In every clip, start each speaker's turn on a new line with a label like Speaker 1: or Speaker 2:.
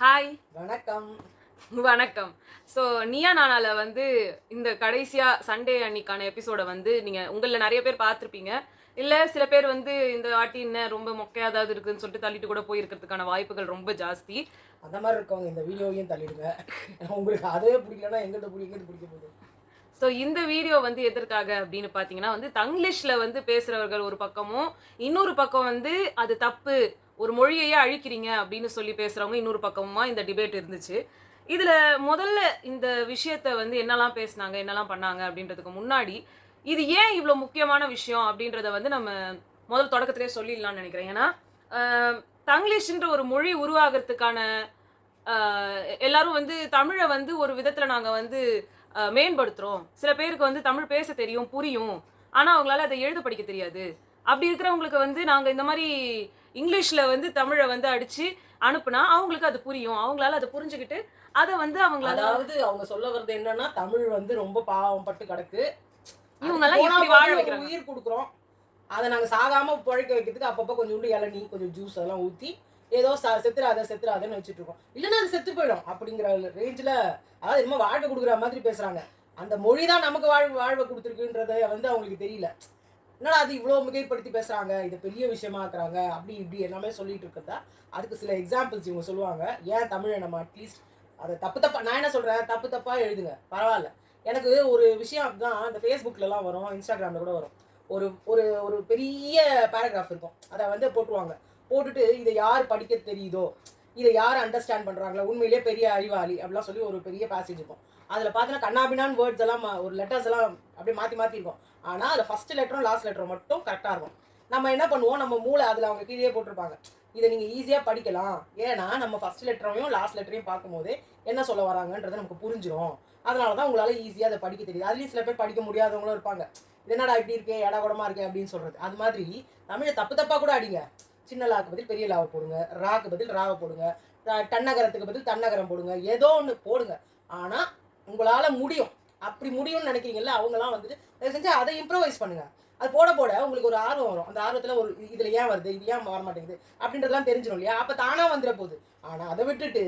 Speaker 1: Hi
Speaker 2: வணக்கம்.
Speaker 1: வணக்கம். So நீயா நானால வந்து இந்த கடைசியா சண்டே அன்னைக்கான எபிசோட வந்து நீங்க உங்களில் நிறைய பேர் பார்த்துருப்பீங்க. இல்ல சில பேர் வந்து இந்த வாட்டி என்ன ரொம்ப மொக்கையா ஏதாவது இருக்குன்னு சொல்லிட்டு தள்ளிட்டு கூட போயிருக்கிறதுக்கான வாய்ப்புகள் ரொம்ப ஜாஸ்தி.
Speaker 2: அந்த மாதிரி இருக்கவங்க இந்த வீடியோவையும் தள்ளிடுங்க. உங்களுக்கு அதுவே பிடிக்கலன்னா எங்கிட்ட பிடிக்கிறது பிடிக்க போகுது.
Speaker 1: ஸோ இந்த வீடியோ வந்து எதற்காக அப்படின்னு பார்த்தீங்கன்னா வந்து தங்கிலீஷில் வந்து பேசுகிறவர்கள் ஒரு பக்கமும் இன்னொரு பக்கம் வந்து அது தப்பு ஒரு மொழியையே அழிக்கிறீங்க அப்படின்னு சொல்லி பேசுகிறவங்க இன்னொரு பக்கமுமா இந்த டிபேட் இருந்துச்சு. இதில் முதல்ல இந்த விஷயத்த வந்து என்னெல்லாம் பேசுனாங்க என்னெல்லாம் பண்ணாங்க அப்படின்றதுக்கு முன்னாடி இது ஏன் இவ்வளோ முக்கியமான விஷயம் அப்படின்றத வந்து நம்ம முதல் தொடக்கத்திலே சொல்லிடலாம்னு நினைக்கிறேன். ஏன்னா தங்கிலீஷ்ன்ற ஒரு மொழி உருவாகிறதுக்கான எல்லாரும் வந்து தமிழை வந்து ஒரு விதத்தில் நாங்கள் வந்து மேம்படுத்துகிறோம் மேம்படுத்துறோம். சில பேருக்கு வந்து தமிழ் பேச தெரியும் புரியும். ஆனா அவங்களால அதை எழுத படிக்க தெரியாது. அப்படி இருக்கிறவங்களுக்கு வந்து நாங்க இந்த மாதிரி இங்கிலீஷ்ல வந்து தமிழை வந்து அடிச்சு அனுப்புனா அவங்களுக்கு அது புரியும். அவங்களால அதை புரிஞ்சுக்கிட்டு அதை வந்து அவங்களால
Speaker 2: அதாவது அவங்க சொல்ல வர்றது என்னன்னா தமிழ் வந்து ரொம்ப பாவம் பட்டு கிடக்கு.
Speaker 1: இவங்கெல்லாம் எப்படி வாழ வைக்கிறாங்க?
Speaker 2: உயிர் கொடுக்குறோம். அதை நாங்க சாகாம பிழைக்க வைக்கிறதுக்கு அப்பப்போ கொஞ்சோண்டு இளநீ கொஞ்சம் ஜூஸ் அதெல்லாம் ஊத்தி ஏதோ செத்துறாத செத்துறாதன்னு வச்சுட்டு இருக்கோம். இல்லைன்னா அது செத்து போயிடும். அப்படிங்கிற ரேஞ்சில் அதாவது என்னமோ வாழ்க்கை கொடுக்குற மாதிரி பேசுறாங்க. அந்த மொழி தான் நமக்கு வாழ் வாழ்வை கொடுத்துருக்குன்றத வந்து அவங்களுக்கு தெரியல. என்னடா அது இவ்வளோ மிகைப்படுத்தி பேசுகிறாங்க இதை பெரிய விஷயமா ஆக்குறாங்க அப்படி இப்படி எல்லாமே சொல்லிட்டு இருக்கிறதா? அதுக்கு சில எக்ஸாம்பிள்ஸ் இவங்க சொல்லுவாங்க. ஏன் தமிழை நம்ம அட்லீஸ்ட் அதை தப்பு தப்பா நான் என்ன சொல்கிறேன் தப்பு தப்பாக எழுதுங்க. பரவாயில்ல. எனக்கு ஒரு விஷயம் அப்படிதான் இந்த ஃபேஸ்புக்லலாம் வரும் இன்ஸ்டாகிராமில் கூட வரும். ஒரு ஒரு ஒரு பெரிய பேராகிராஃப் இருக்கும். அதை வந்து போட்டுருவாங்க. போட்டுட்டு இதை யார் படிக்க தெரியுதோ? இதை யார் அண்டர்ஸ்டாண்ட் பண்ணுறாங்களா உண்மையிலேயே பெரிய அறிவாளி அப்படிலாம் சொல்லி ஒரு பெரிய பேசேஜ் இருக்கும். அதில் பார்த்தீங்கன்னா கண்ணாபினான் வேர்ட்ஸ் எல்லாம் ஒரு லெட்டர்ஸ் எல்லாம் அப்படியே மாற்றி மாற்றி இருக்கும். ஆனால் அதில் ஃபஸ்ட்டு லெட்டரும் லாஸ்ட் லெட்டரும் மட்டும் கரெக்டாக இருக்கும். நம்ம என்ன பண்ணுவோம்? நம்ம மூளை அதில் அவங்க கீழே போட்டிருப்பாங்க. இதை நீங்கள் ஈஸியாக படிக்கலாம். ஏன்னா நம்ம ஃபர்ஸ்ட் லெட்டரையும் லாஸ்ட் லெட்டரையும் பார்க்கும்போது என்ன சொல்ல வராங்கன்றது நமக்கு புரிஞ்சிடும் அதனால தான் உங்களால் ஈஸியாக அதை படிக்க தெரியுது. அதுலேயும் சில பேர் படிக்க முடியாதவங்களும் இருப்பாங்க. இது என்னடா இப்படி இருக்கே? எடா இருக்கே? அப்படின்னு சொல்றது. அது மாதிரி தமிழை தப்பு தப்பாக கூட அடிங்க. சின்ன லாக்கு பதில் பெரிய லாவை போடுங்க ராக்கு பதில் ராவை போடுங்க தன்னகரத்துக்கு டன்னகரத்துக்கு பதில் தன்னகரம் போடுங்க ஏதோ ஒன்று போடுங்க. ஆனால் உங்களால் முடியும். அப்படி முடியும்னு நினைக்கிறீங்கல்ல அவங்கலாம் வந்துட்டு அதை செஞ்சு அதை இம்ப்ரவைஸ் பண்ணுங்க. அது போட போட உங்களுக்கு ஒரு ஆர்வம் வரும். அந்த ஆர்வத்தில் ஒரு இதில் ஏன் வருது இது ஏன் வர மாட்டேங்குது அப்படின்றதெல்லாம் தெரிஞ்சிடும் இல்லையா? அப்போ தானாக வந்துட போகுது. ஆனால் அதை விட்டுட்டு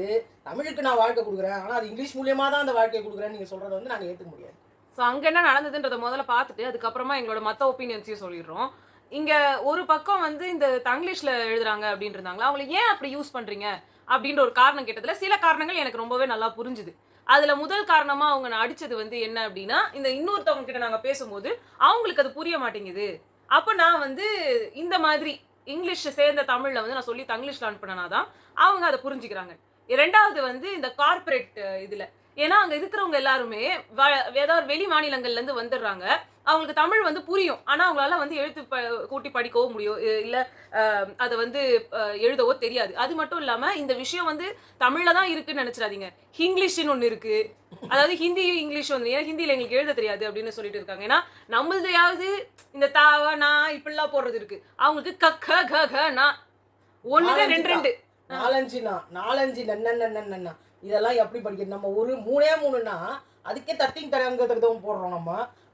Speaker 2: தமிழுக்கு நான் வாழ்க்கை கொடுக்குறேன். ஆனால் அது இங்கிலீஷ் மூலியமாக தான் அந்த வாழ்க்கையை கொடுக்குறேன்னு நீங்கள் சொல்கிறத வந்து நாங்கள் ஏற்றுக்க முடியாது.
Speaker 1: ஸோ அங்கே என்ன நடந்ததுன்றத முதல்ல பார்த்துட்டு அதுக்கப்புறமா எங்களோட மற்ற ஒப்பீனியன்ஸையும் சொல்லிடுறோம். இங்க ஒரு பக்கம் வந்து இந்த தங்கிலீஷ்ல எழுதுறாங்க அப்படின்னு இருந்தாங்களா அவங்களை ஏன் அப்படி யூஸ் பண்றீங்க? அப்படின்ற ஒரு காரணம் கேட்டதுல சில காரணங்கள் எனக்கு ரொம்பவே நல்லா புரிஞ்சுது. அதுல முதல் காரணமா அவங்க நான் அடிச்சது வந்து என்ன அப்படின்னா இந்த இன்னொருத்தவங்க கிட்ட நாங்க பேசும்போது அவங்களுக்கு அது புரிய மாட்டேங்குது. அப்ப நான் வந்து இந்த மாதிரி இங்கிலீஷ் சேர்ந்த தமிழ்ல வந்து நான் சொல்லி தங்கிலீஷ்ல அனுப்பினா தான் அவங்க அதை புரிஞ்சுக்கிறாங்க. ரெண்டாவது வந்து இந்த கார்ப்பரேட் இதுல. ஏன்னா அங்க இருக்கிறவங்க எல்லாருமே வ- ஏதாவது வெளி மாநிலங்கள்ல இருந்து வந்துடுறாங்க. அவங்களுக்கு தமிழ் வந்து புரியும். ஆனா அவங்களால வந்து எழுத்து ப கூட்டி படிக்கவோ முடியும் இல்ல அதை வந்து எழுதவோ தெரியாது. அது மட்டும் இல்லாம இந்த விஷயம் வந்து தமிழ்ல தான் இருக்குன்னு நினைச்சிடாதீங்க. ஹிங்கிலீஷ்னு ஒண்ணு இருக்கு. அதாவது ஹிந்தியும் இங்கிலீஷ் வந்து ஏன்னா ஹிந்தியில எங்களுக்கு எழுத தெரியாது அப்படின்னு சொல்லிட்டு இருக்காங்க. ஏன்னா நம்மளதையாவது இந்த தாவ நான் இப்படிலாம் போடுறது இருக்கு. அவங்களுக்கு க க க க நா ஒண்ணுதான் ரெண்டு ரெண்டு.
Speaker 2: நாலஞ்சுனா நாலஞ்சு நன்னா இதெல்லாம் எப்படி படிக்கிறது? நம்ம ஒரு மூணே மூணுனா அதுக்கே தட்டிங் தரங்கிறதுக்கு போடுறோம் நம்ம.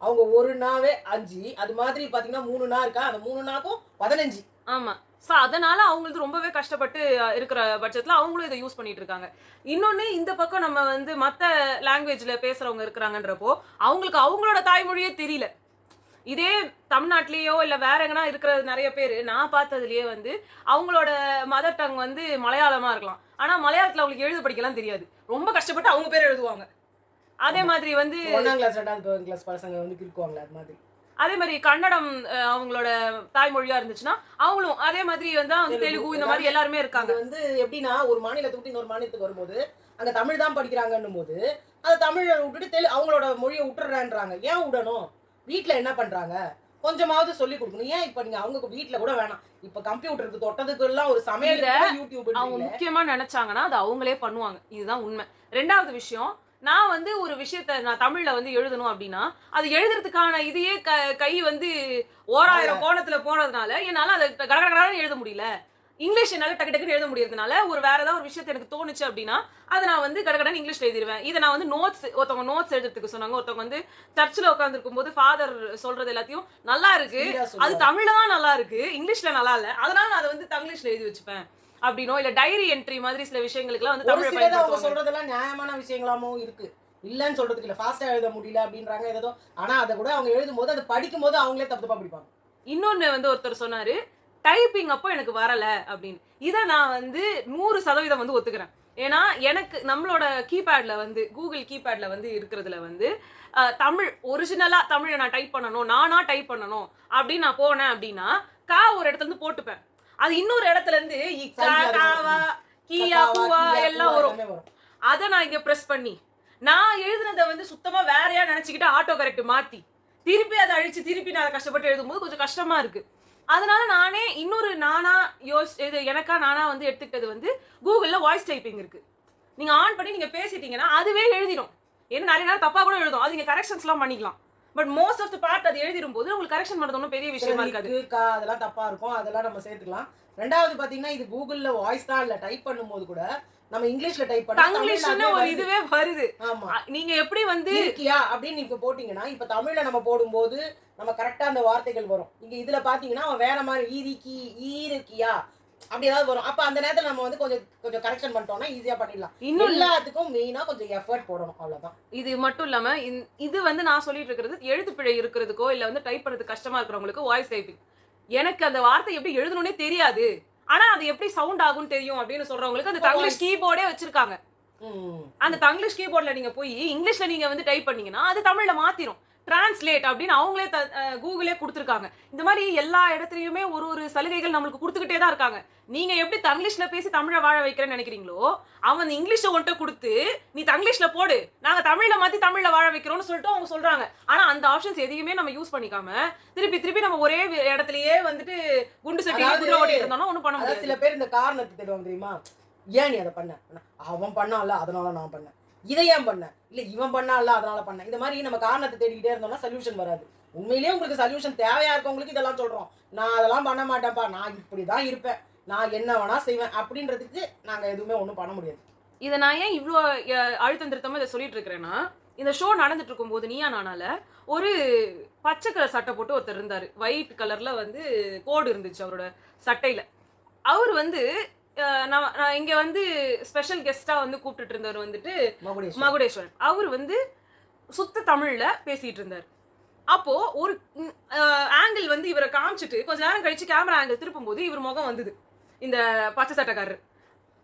Speaker 2: அவங்க ஒரு நாவே அஞ்சு. அது மாதிரி பாத்தீங்கன்னா மூணு நா இருக்கா? அந்த மூணு நாக்கும் பதினஞ்சு.
Speaker 1: ஆமா. ஸோ அதனால அவங்களுக்கு ரொம்பவே கஷ்டப்பட்டு இருக்கிற பட்சத்துல அவங்களும் இதை யூஸ் பண்ணிட்டு இருக்காங்க. இன்னொன்னு இந்த பக்கம் நம்ம வந்து மத்த லாங்குவேஜ்ல பேசுறவங்க இருக்கிறாங்கன்றப்போ அவங்களுக்கு அவங்களோட தாய்மொழியே தெரியல. இதே தமிழ்நாட்டிலேயோ இல்லை வேற எங்கன்னா இருக்கிற நிறைய பேர் நான் பார்த்ததுலயே வந்து அவங்களோட மதர் டங் வந்து மலையாளமா இருக்கலாம். ஆனால் மலையாளத்தில் அவங்களுக்கு எழுத படிக்கலாம் தெரியாது. ரொம்ப கஷ்டப்பட்டு அவங்க பேர் எழுதுவாங்க. அதே மாதிரி வந்து
Speaker 2: ஒன்னாம் கிளாஸ் ரெண்டாவது கிளாஸ் பசங்க வந்து கிறுக்குவாங்களே அது மாதிரி.
Speaker 1: அதே மாதிரி கன்னடம் அவங்களோட தாய்மொழியா இருந்துச்சுன்னா அவங்களும் அதே மாதிரி வந்து அவங்க
Speaker 2: தெலுங்கு,
Speaker 1: இந்த மாதிரி எல்லாருமே இருக்காங்க.
Speaker 2: அது வந்து எப்படின்னா ஒரு மாநிலத்தை விட்டு இன்னொரு மாநிலத்துக்கு வரும்போது அங்க தமிழ் தான் படிக்கிறாங்கன்னும் போது அந்த தமிழை விட்டுட்டு தெலு அவங்களோட மொழியை விட்டுறான்றாங்க ஏன் விடணும்? வீட்ல என்ன பண்றாங்க? கொஞ்சமாவது சொல்லி கொடுக்கணும். ஏன் இப்ப நீங்க அவங்க வீட்ல கூட வேணாம். இப்ப கம்ப்யூட்டருக்கு தொட்டதுக்கு எல்லாம் ஒரு சமையல் யூடியூப்
Speaker 1: அவங்க முக்கியமா நினைச்சாங்கன்னா அது அவங்களே பண்ணுவாங்க. இதுதான் உண்மை. ரெண்டாவது விஷயம் நான் வந்து ஒரு விஷயத்த நான் தமிழ்ல வந்து எழுதணும் அப்படின்னா அது எழுதுறதுக்கான இதையே க கை வந்து ஓராயிரம் கோணத்துல போனதுனால என்னால அதை கடகடன்னு எழுத முடியல. இங்கிலீஷ் என்னால டக்கு டக்குன்னு எழுத முடியறதுனால ஒரு வேற ஏதாவது ஒரு விஷயத்த எனக்கு தோணுச்சு அப்படின்னா அதை நான் வந்து கடகடன்னு இங்கிலீஷ்ல எழுதிடுவேன் இதை நான் வந்து நோட்ஸ் ஒருத்தவங்க நோட்ஸ் எழுதுறதுக்கு சொன்னாங்க. ஒருத்தவங்க வந்து சர்ச்சில் உட்காந்துருக்கும் போது ஃபாதர் சொல்றது எல்லாத்தையும் நல்லா இருக்கு. அது தமிழ்ல தான் நல்லா இருக்கு இங்கிலீஷ்ல நல்லா இல்ல. அதனால நான் அதை வந்து தங்கிலீஷ்ல எழுதி வச்சுப்பேன். அப்படின்னோ இல்ல டைரி என்ட்ரி மாதிரி சில விஷயங்களுக்குலாம் வந்து தமிழை
Speaker 2: அவங்க சொல்றதெல்லாம் நியாயமான விஷயங்களாமும் இருக்கு. இல்லன்னு சொல்றதுக்கு இல்ல ஃபாஸ்டா எழுத முடியல அப்படின்றாங்க ஏதோ ஆனா அதை கூட அவங்க எழுதும் போது அதை படிக்கும் போது அவங்களே தப்பு தப்பா படிப்பாங்க.
Speaker 1: இன்னொன்னு வந்து ஒருத்தர் சொன்னாரு டைப்பிங் அப்போ எனக்கு வரல அப்படின்னு. இதை நான் வந்து நூறு சதவீதம் வந்து ஒத்துக்கிறேன். ஏன்னா எனக்கு நம்மளோட கீபேட்ல வந்து கூகுள் கீபேட்ல வந்து இருக்கிறதுல வந்து தமிழ் ஒரிஜினலா தமிழை நான் டைப் பண்ணணும் நானா டைப் பண்ணணும் அப்படின்னு நான் போனேன் அப்படின்னா கா ஒரு இடத்துல இருந்து போட்டுப்பேன். அது இன்னொரு இடத்துல இருந்து இக்கா காவா கீயா கூவா எல்லாமே வரும். அதை நான் இங்க பிரஸ் பண்ணி. நான் எழுதுனதை வந்து சுத்தமா வேறையா நினைச்சுக்கிட்டு ஆட்டோ கரெக்ட் மாத்தி. திருப்பி அதை அழிச்சு திருப்பி நான் அதை கஷ்டப்பட்டு எழுதும்போது கொஞ்சம் கஷ்டமா இருக்கு. அதனால நானே இன்னொரு நானா யோசி இது எனக்கா நானா வந்து எடுத்துக்கிட்டது வந்து கூகுள்ல வாய்ஸ் டைப்பிங் இருக்கு. நீங்க ஆன் பண்ணி நீங்க பேசிட்டீங்கன்னா அதுவே எழுதிடும். ஏன்னா நிறைய நேரம் தப்பா கூட எழுதும். அது நீங்க கரெக்ஷன்ஸ்லாம் பண்ணிக்கலாம். But most of the part அது எழுதிடும் போது உங்களுக்கு கரெக்ஷன் பண்றது ஒன்றும் பெரிய விஷயமா இருக்காது.
Speaker 2: அதெல்லாம் தப்பா இருக்கும். அதெல்லாம் நம்ம சேர்த்துக்கலாம். ரெண்டாவது பாத்தீங்கன்னா இது கூகுள்ல வாய்ஸ் தான் இல்ல. டைப் பண்ணும்போது கூட நம்ம இங்கிலீஷ்ல டைப் பண்ணா
Speaker 1: தங்கிலீஷ்னு
Speaker 2: தமிழ்ல
Speaker 1: ஒரு. இதுவே வருது.
Speaker 2: ஆமா.
Speaker 1: நீங்க எப்படி வந்து
Speaker 2: இருக்கியா அப்படின்னு நீங்க போட்டீங்கன்னா இப்ப தமிழ்ல நம்ம போடும்போது நம்ம கரெக்டா அந்த வார்த்தைகள் வரும். இங்க இதுல பாத்தீங்கன்னா அவன் வேற மாதிரி ஈரிக்கி ஈருக்கியா அப்படி ஏதாவது வரும். அப்ப அந்த நேரத்துல நம்ம வந்து கொஞ்சம் கொஞ்சம் கரெக்ஷன் பண்ணிட்டோம்னா ஈஸியா பண்ணிடலாம்.
Speaker 1: இன்னும்
Speaker 2: எல்லாத்துக்கும் மெயினா கொஞ்சம் எஃபர்ட் போடணும் அவ்வளவுதான்.
Speaker 1: இது மட்டும் இல்லாம இந்த- இது வந்து நான் சொல்லிட்டு இருக்கிறது எழுத்துப்பிழை இருக்கிறதுக்கோ இல்ல வந்து டைப் பண்றது கஷ்டமா இருக்கிறவங்களுக்கு வாய்ஸ் டைப்பிங் எனக்கு அந்த வார்த்தை எப்படி எழுதணும்னே தெரியாது. ஆனா அது எப்படி சவுண்ட் ஆகும்னு தெரியும் அப்படின்னு சொல்றவங்களுக்கு அந்த தங்கிலீஷ் கீபோர்டே வச்சிருக்காங்க. அந்த தங்கிலீஷ் கீபோர்ட்ல நீங்க போய் இங்கிலீஷ்ல நீங்க வந்து டைப் பண்ணீங்கன்னா அது தமிழ்ல மாத்திரும். டிரான்ஸ்லேட் அப்படின்னு அவங்களே த- கூகுளே கொடுத்துருக்காங்க. இந்த மாதிரி எல்லா இடத்துலயுமே ஒரு ஒரு சலுகைகள் நம்மளுக்கு கொடுத்துக்கிட்டே தான் இருக்காங்க. நீங்க எப்படி தங்கிலீஷ்ல பேசி தமிழை வாழ வைக்கிறேன்னு நினைக்கிறீங்களோ அவன் இங்கிலீஷை ஒன்ட்ட கொடுத்து நீ தங்கிலீஷ்ல போடு நாங்க தமிழ்ல மாத்தி தமிழ்ல வாழ வைக்கிறோம்னு சொல்லிட்டு அவங்க சொல்றாங்க. ஆனா அந்த ஆப்ஷன்ஸ் எதையுமே நம்ம யூஸ் பண்ணிக்காம திருப்பி திருப்பி நம்ம ஒரே இடத்துலயே வந்துட்டு குண்டு சட்டி குதிரை இருந்தோம்னா ஒண்ணும் பண்ண முடியாது
Speaker 2: சில பேர் இந்த காரணத்தை தேடுவாங்க தெரியுமா? ஏன் நீ அதை பண்ண? அவன் பண்ணான்ல அதனால நான் பண்ணேன். இதை ஏன் பண்ண. இல்லை இவன் பண்ணான்ல அதனால பண்ணேன் இந்த மாதிரி நம்ம காரணத்தை தேடிக்கிட்டே இருந்தோம்னா சொல்யூஷன் வராது. உண்மையிலேயே உங்களுக்கு சொல்யூஷன் தேவையா இருக்கவங்களுக்கு இதெல்லாம் சொல்றோம். நான் அதெல்லாம் பண்ண மாட்டேன்ப்பா. நான் இப்படிதான் இருப்பேன். நான் என்ன வேணா செய்வேன். அப்படின்றதுக்கு நாங்க எதுவுமே ஒன்றும் பண்ண முடியாது.
Speaker 1: இதை நான் ஏன் இவ்வளோ அழுத்தம் திருத்தமாக இதை சொல்லிட்டு இருக்கிறேன்னா இந்த ஷோ நடந்துட்டு இருக்கும்போது நீயா நானால ஒரு பச்சை கலர் சட்டை போட்டு ஒருத்தர் இருந்தார். ஒயிட் கலரில் வந்து கோடு இருந்துச்சு அவரோட சட்டையில். அவர் வந்து நான் இங்க வந்து ஸ்பெஷல் கெஸ்டா வந்து கூப்பிட்டுட்டு இருந்தவர் வந்துட்டு மகுடேஸ்வரன். அவர் வந்து சுத்த தமிழ்ல பேசிட்டு இருந்தார். அப்போ ஒரு ஆங்கிள் வந்து இவரை காமிச்சிட்டு கொஞ்ச நேரம் கழிச்சு கேமரா ஆங்கிள் திருப்பும்போது இவர் முகம் வந்தது. இந்த பச்சை சட்டைக்காரர்.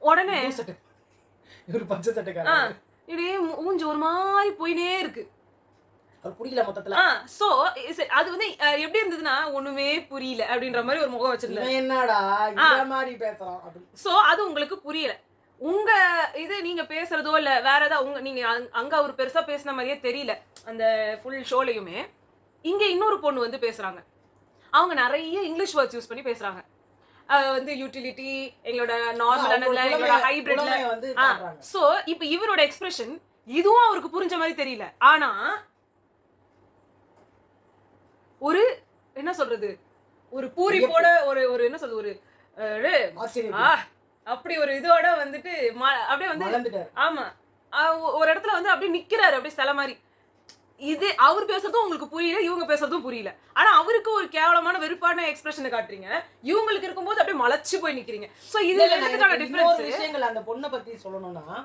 Speaker 1: உடனே
Speaker 2: இவர் பச்சை சட்டைக்காரர்.
Speaker 1: இப்படியே மூஞ்சி ஒரு மாதிரி போயினே இருக்கு.
Speaker 2: பிடிக்கல மொத்தத்துல.
Speaker 1: சோ அது வந்து எப்படி இருந்ததுன்னா ஒண்ணுமே புரியல அப்படின்ற மாதிரி ஒரு முகம் வச்சிருந்தாரு.
Speaker 2: இவன் என்னடா மாதிரி பேசுறான் அப்படி
Speaker 1: சோ அது உங்களுக்கு புரியல. உங்க இது நீங்க பேசுறதோ இல்ல வேற ஏதாவது உங்க நீங்க அங்க- அவர் பெருசா பேசின மாதிரியே தெரியல அந்த ஃபுல் ஷோலையுமே இங்க இன்னொரு பொண்ணு வந்து பேசுறாங்க. அவங்க நிறைய இங்கிலீஷ் வேர்ட்ஸ் யூஸ் பண்ணி பேசுறாங்க. வந்து யூட்டிலிட்டி எங்களோட நார்மலானதுல எங்களோட ஹைபிரிட்ல. சோ இப்போ இவரோட எக்ஸ்பிரஷன் இதுவும் அவருக்கு புரிஞ்ச மாதிரி தெரியல. ஆனா ஒரு என்ன சொல்றது? ஒரு பூரிப்போட ஒரு ஒரு என்ன சொல்றது? ஒரு அப்படி ஒரு இதோட வந்துட்டு அப்படியே வந்து ஆமா. ஒரு இடத்துல வந்து அப்படியே நிக்கிறாரு அப்படியே சில மாதிரி. இது அவர் பேசுறதும் உங்களுக்கு புரியல இவங்க பேசுறதும் புரியல. ஆனா அவருக்கு ஒரு கேவலமான வெறுப்பான எக்ஸ்பிரஷனை காட்டுறீங்க. இவங்களுக்கு இருக்கும்போது அப்படியே மலைச்சு போய் நிக்கிறீங்க. சோ இது
Speaker 2: இன்னொரு
Speaker 1: டிஃபரன்ஸ்
Speaker 2: விஷயங்கள் அந்த பொண்ணை பத்தி சொல்லணும்னா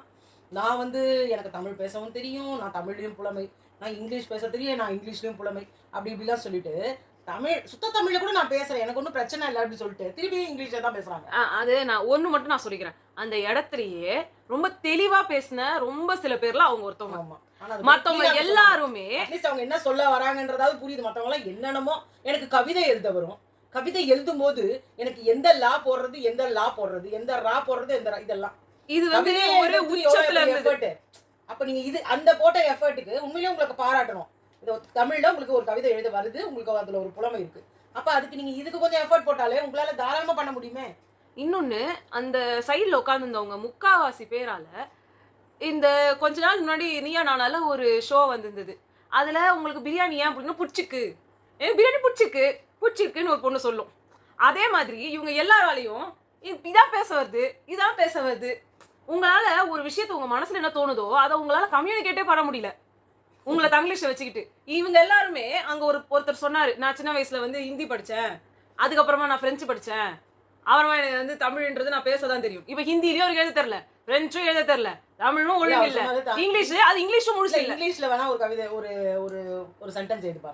Speaker 2: நான் வந்து எனக்கு தமிழ் பேசவும் தெரியும் நான் தமிழ்லயும் புலமை நான் இங்கிலீஷ் பேச தெரியும் நான் இங்கிலீஷ்லயும் புலமை. அப்படி இப்படிலாம் சொல்லிட்டு தமிழ் சுத்த தமிழ்ல கூட நான் பேசுறேன் எனக்கு ஒன்றும் பிரச்சனை இல்லை அப்படி சொல்லிட்டு திருப்பி இங்கிலீஷ்ல தான் பேசுறாங்க.
Speaker 1: அது நான் ஒண்ணு மட்டும் நான் சொல்லிக்கிறேன். அந்த இடத்துலயே ரொம்ப தெளிவா பேசின ரொம்ப சில பேர்ல அவங்க ஒருத்தவங்க. மத்தவங்க. எல்லாருமே
Speaker 2: அவங்க என்ன சொல்ல வராங்கன்றதாவது புரியுது. மத்தவங்க எல்லாம் என்னென்னமோ எனக்கு கவிதை எழுத வரும். கவிதை எழுதும் போது எனக்கு எந்த லா போடுறது எந்த லா போடுறது எந்த ரா போடுறது எந்த இதெல்லாம்.
Speaker 1: இது வந்து ஒரு உச்சத்துல
Speaker 2: effort. அப்போ நீங்கள் இது அந்த போட்ட எஃபர்ட்டுக்கு உண்மையிலேயே உங்களுக்கு பாராட்டணும். இது தமிழில் உங்களுக்கு ஒரு கவிதை எழுத வருது உங்களுக்கு அதில் ஒரு புலமை இருக்குது அப்போ அதுக்கு நீங்கள் இதுக்கு கொஞ்சம் எஃபர்ட் போட்டாலே உங்களால் தாராளமாக பண்ண முடியுமே?
Speaker 1: இன்னொன்று அந்த சைடில் உட்காந்துருந்தவங்க முக்காவாசி பேரால் இந்த கொஞ்ச நாள் முன்னாடி நீயா நானால ஒரு ஷோ வந்திருந்தது. அதில் உங்களுக்கு பிரியாணி ஏன் பிடிக்கணும் பிடிச்சிக்கு எனக்கு பிரியாணி பிடிச்சிருக்கு. பிடிச்சிருக்குன்னு ஒரு பொண்ணு சொல்லும். அதே மாதிரி இவங்க எல்லாராலையும் இதான் பேச வருது இதான் பேச வருது. உங்களால ஒரு விஷயத்த உங்க மனசுல என்ன தோணுதோ அதை உங்களால கம்யூனிகேட்டே பண்ண முடியல. உங்களை தங்கிலீஷை வச்சுக்கிட்டு. இவங்க எல்லாருமே அங்க ஒரு ஒருத்தர் சொன்னாரு நான் சின்ன வயசுல வந்து ஹிந்தி படிச்சேன். அதுக்கப்புறமா நான் பிரெஞ்சு படிச்சேன். அப்புறமா எனக்கு வந்து தமிழ்ன்றது நான் பேசதான் தெரியும். இப்ப ஹிந்திலயும் அவருக்கு எழுத தெரியல. பிரெஞ்சும் எழுத தெரியல. தமிழும் ஒழுங்கு இல்ல. இங்கிலீஷ் அது இங்கிலீஷும்
Speaker 2: இல்ல இங்கிலீஷ்ல வேணா ஒரு கவிதை ஒரு ஒரு ஒரு சென்டென்ஸ் எழுதுப்பா.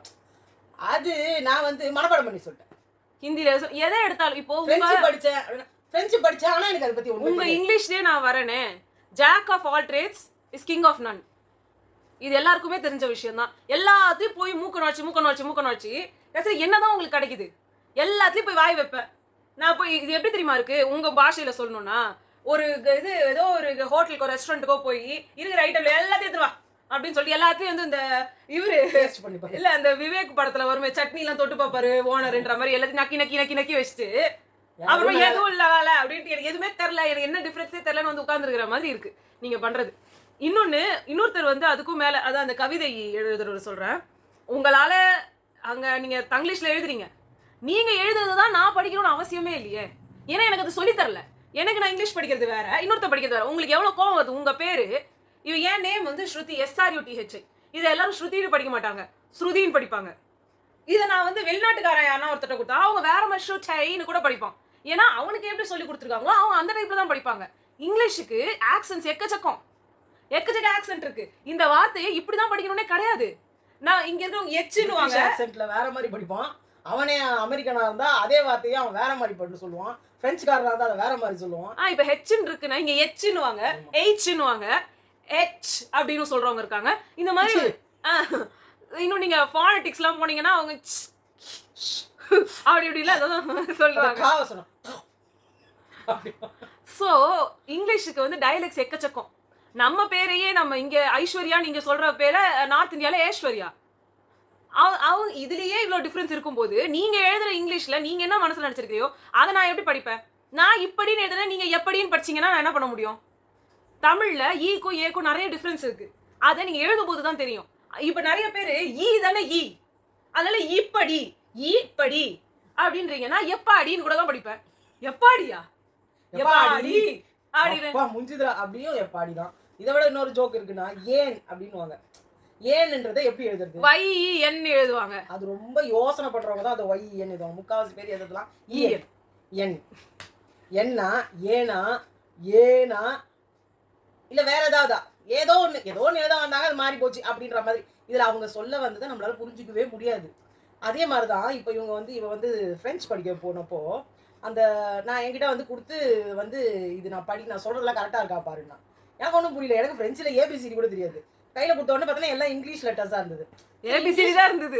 Speaker 2: அது நான் வந்து மனப்பாடம் பண்ணி சொல்லிட்டேன்.
Speaker 1: ஹிந்தில எதை எடுத்தாலும் இப்போ
Speaker 2: படிச்சேன் பிரெஞ்சு படிச்சேன் ஆனா எனக்கு அதை பத்தி
Speaker 1: உங்க
Speaker 2: ஒண்ணு
Speaker 1: இங்கிலீஷ்லயே நான் வரேனே. Jack of all trades is king of none இது எல்லாருக்குமே தெரிஞ்ச விஷயம் தான் எல்லாத்தையும் போய் மூக்க நுழைச்சு மூக்க நுழைச்சு மூக்க நுழைச்சு கடைசியில் என்னதான் உங்களுக்கு கிடைக்குது? எல்லாத்தையும் போய் வாய் வைப்பேன். நான் போய் இது எப்படி தெரியுமா இருக்கு? உங்க பாஷையில சொல்லணும்னா ஒரு இது ஏதோ ஒரு ஹோட்டலுக்கோ ரெஸ்டாரண்ட்டுக்கோ போய் இருக்கிற ஐட்டம்ல எல்லாத்தையும் எடுத்து வா அப்படின்னு சொல்லிட்டு எல்லாத்தையும் வந்து இந்த இவரு இல்ல அந்த விவேக் படத்துல வருமே சட்னி எல்லாம் தொட்டு பாப்பாரு ஓனர்ன்ற மாதிரி எல்லாத்தையும் நக்கி நக்கி நக்கி நக்கி வச்சுட்டு அப்புறம் எதுவும் இல்ல வேலை அப்படின்ட்டு எனக்கு எதுவுமே தெரியல. எனக்கு என்ன டிஃபரன்ஸே தெரியலன்னு வந்து உட்கார்ந்துருக்கிற மாதிரி இருக்கு. நீங்க பண்றது. இன்னொன்னு இன்னொருத்தர் வந்து அதுக்கும் மேல அதான் அந்த கவிதை எழுதுறவர் சொல்றேன். உங்களால அங்க நீங்க தங்கிலீஷ்ல எழுதுறீங்க. நீங்க எழுதுறது தான் நான் படிக்கணும்னு அவசியமே இல்லையே. ஏன்னா எனக்கு அது சொல்லி தரல. எனக்கு நான் இங்கிலீஷ் படிக்கிறது வேற இன்னொருத்தர் படிக்கிறது வேற. உங்களுக்கு எவ்வளவு கோவம் வருது? உங்க பேரு? இவ ஏன் நேம் வந்து ஸ்ருதி எஸ்ஆர்யூடிஹெச்ஐ இதை எல்லாரும் ஸ்ருதின்னு படிக்க மாட்டாங்க. ஸ்ருதின்னு படிப்பாங்க. இதை நான் வந்து வெளிநாட்டுக்காரன் யாரா ஒருத்தட்ட கொடுத்தா அவங்க வேற மாதிரி ஷூச்சைன்னு கூட படிப்பான். ஏன்னா அவனுக்கு எப்படி சொல்லி கொடுத்துருக்காங்களோ அவங்க அந்த டைப்ல தான் படிப்பாங்க. இங்கிலீஷுக்கு ஆக்சன்ஸ் எக்கச்சக்கம். எக்கச்சக்க ஆக்சென்ட் இருக்கு. இந்த வார்த்தையை இப்படிதான் படிக்கணும்னே கிடையாது. நான் இங்க இருக்கிறவங்க எச்சுன்னுவாங்க
Speaker 2: ஆக்சென்ட்ல வேற மாதிரி படிப்பான். அவனே அமெரிக்கனா இருந்தா அதே வார்த்தையை அவன் வேற மாதிரி பண்ணு சொல்லுவான். பிரெஞ்சுக்காரனா இருந்தா அதை வேற மாதிரி சொல்லுவான்.
Speaker 1: ஆ இப்ப ஹெச்னு இருக்குன்னா இங்க எச்னுவாங்க எச்னுவாங்க எச் அப்படின்னு சொல்றவங்க இருக்காங்க. இந்த மாதிரி இன்னும் நீங்க ஃபானடிக்ஸ் எல்லாம் போனீங்கன்னா அவங்க அப்படி இப்படிலாம் ஏதாவது சொல்லுவாங்க ஸோ இங்கிலீஷுக்கு வந்து டயலெக்ட்ஸ் எக்கச்சக்கம். நம்ம பேரையே நம்ம இங்க ஐஸ்வர்யா நீங்க சொல்ற பேரை நார்த் இந்தியால ஐஸ்வர்யா அவ- அவங்க இதுலயே இவ்வளவு டிஃபரன்ஸ் இருக்கும்போது நீங்க எழுதுற இங்கிலீஷ்ல நீங்க என்ன மனசுல நினைச்சிருக்கீங்களோ அதை நான் எப்படி படிப்பேன்? நான் இப்படின்னு எழுதுறேன் நீங்க எப்படின்னு படிச்சீங்கன்னா நான் என்ன பண்ண முடியும்? தமிழ்ல ஈக்கும் ஏக்கும் நிறைய டிஃபரன்ஸ் இருக்கு. அதை நீங்க எழுதும் போது தான் தெரியும். இப்ப நிறைய பேரு ஈ தானே ஈ அதனால இப்படி ஈப்படி அப்படின்றீங்க நான் எப்பாடின்னு கூட தான் படிப்பேன். எப்பாடியா எப்பாடி அப்படின்னு
Speaker 2: அப்பா முஞ்சுதுடா அப்படியும் எப்பாடிதான் இதை விட இன்னொரு ஜோக் இருக்குன்னா ஏன் அப்படின்னுவாங்க. ஏன்ன்றதை எப்படி எழுதுறது?
Speaker 1: வை என் எழுதுவாங்க.
Speaker 2: அது ரொம்ப யோசனை பண்றவங்க தான் அதை ஒய் என் எழுதுவாங்க. முக்காவாசி பேர் எதுலாம்
Speaker 1: ஈயன்.
Speaker 2: என் என்னா ஏனா ஏனா இல்ல வேற ஏதாவதா? ஏதோ ஒண்ணு ஏதோ ஒண்ணு எழுத வந்தாங்க அது மாறி போச்சு அப்படின்ற மாதிரி. இதுல அவங்க சொல்ல வந்ததை நம்மளால புரிஞ்சுக்கவே முடியாது. அதே மாதிரிதான் இப்போ இவங்க வந்து இவ வந்து ஃப்ரெஞ்ச் படிக்க போனப்போ அந்த நான் என்கிட்ட வந்து கொடுத்து வந்து இது நான் படி நான் சொல்றதெல்லாம் கரெக்டா இருக்கா பாருன்னா. எனக்கு ஒன்றும் புரியல. எனக்கு ஃப்ரெஞ்சில் ஏபிசிடி கூட தெரியாது. கையில கொடுத்த உடனே பார்த்தீங்கன்னா எல்லாம் இங்கிலீஷ் லெட்டர்ஸா இருந்தது.
Speaker 1: ஏபிசிடி தான் இருந்தது.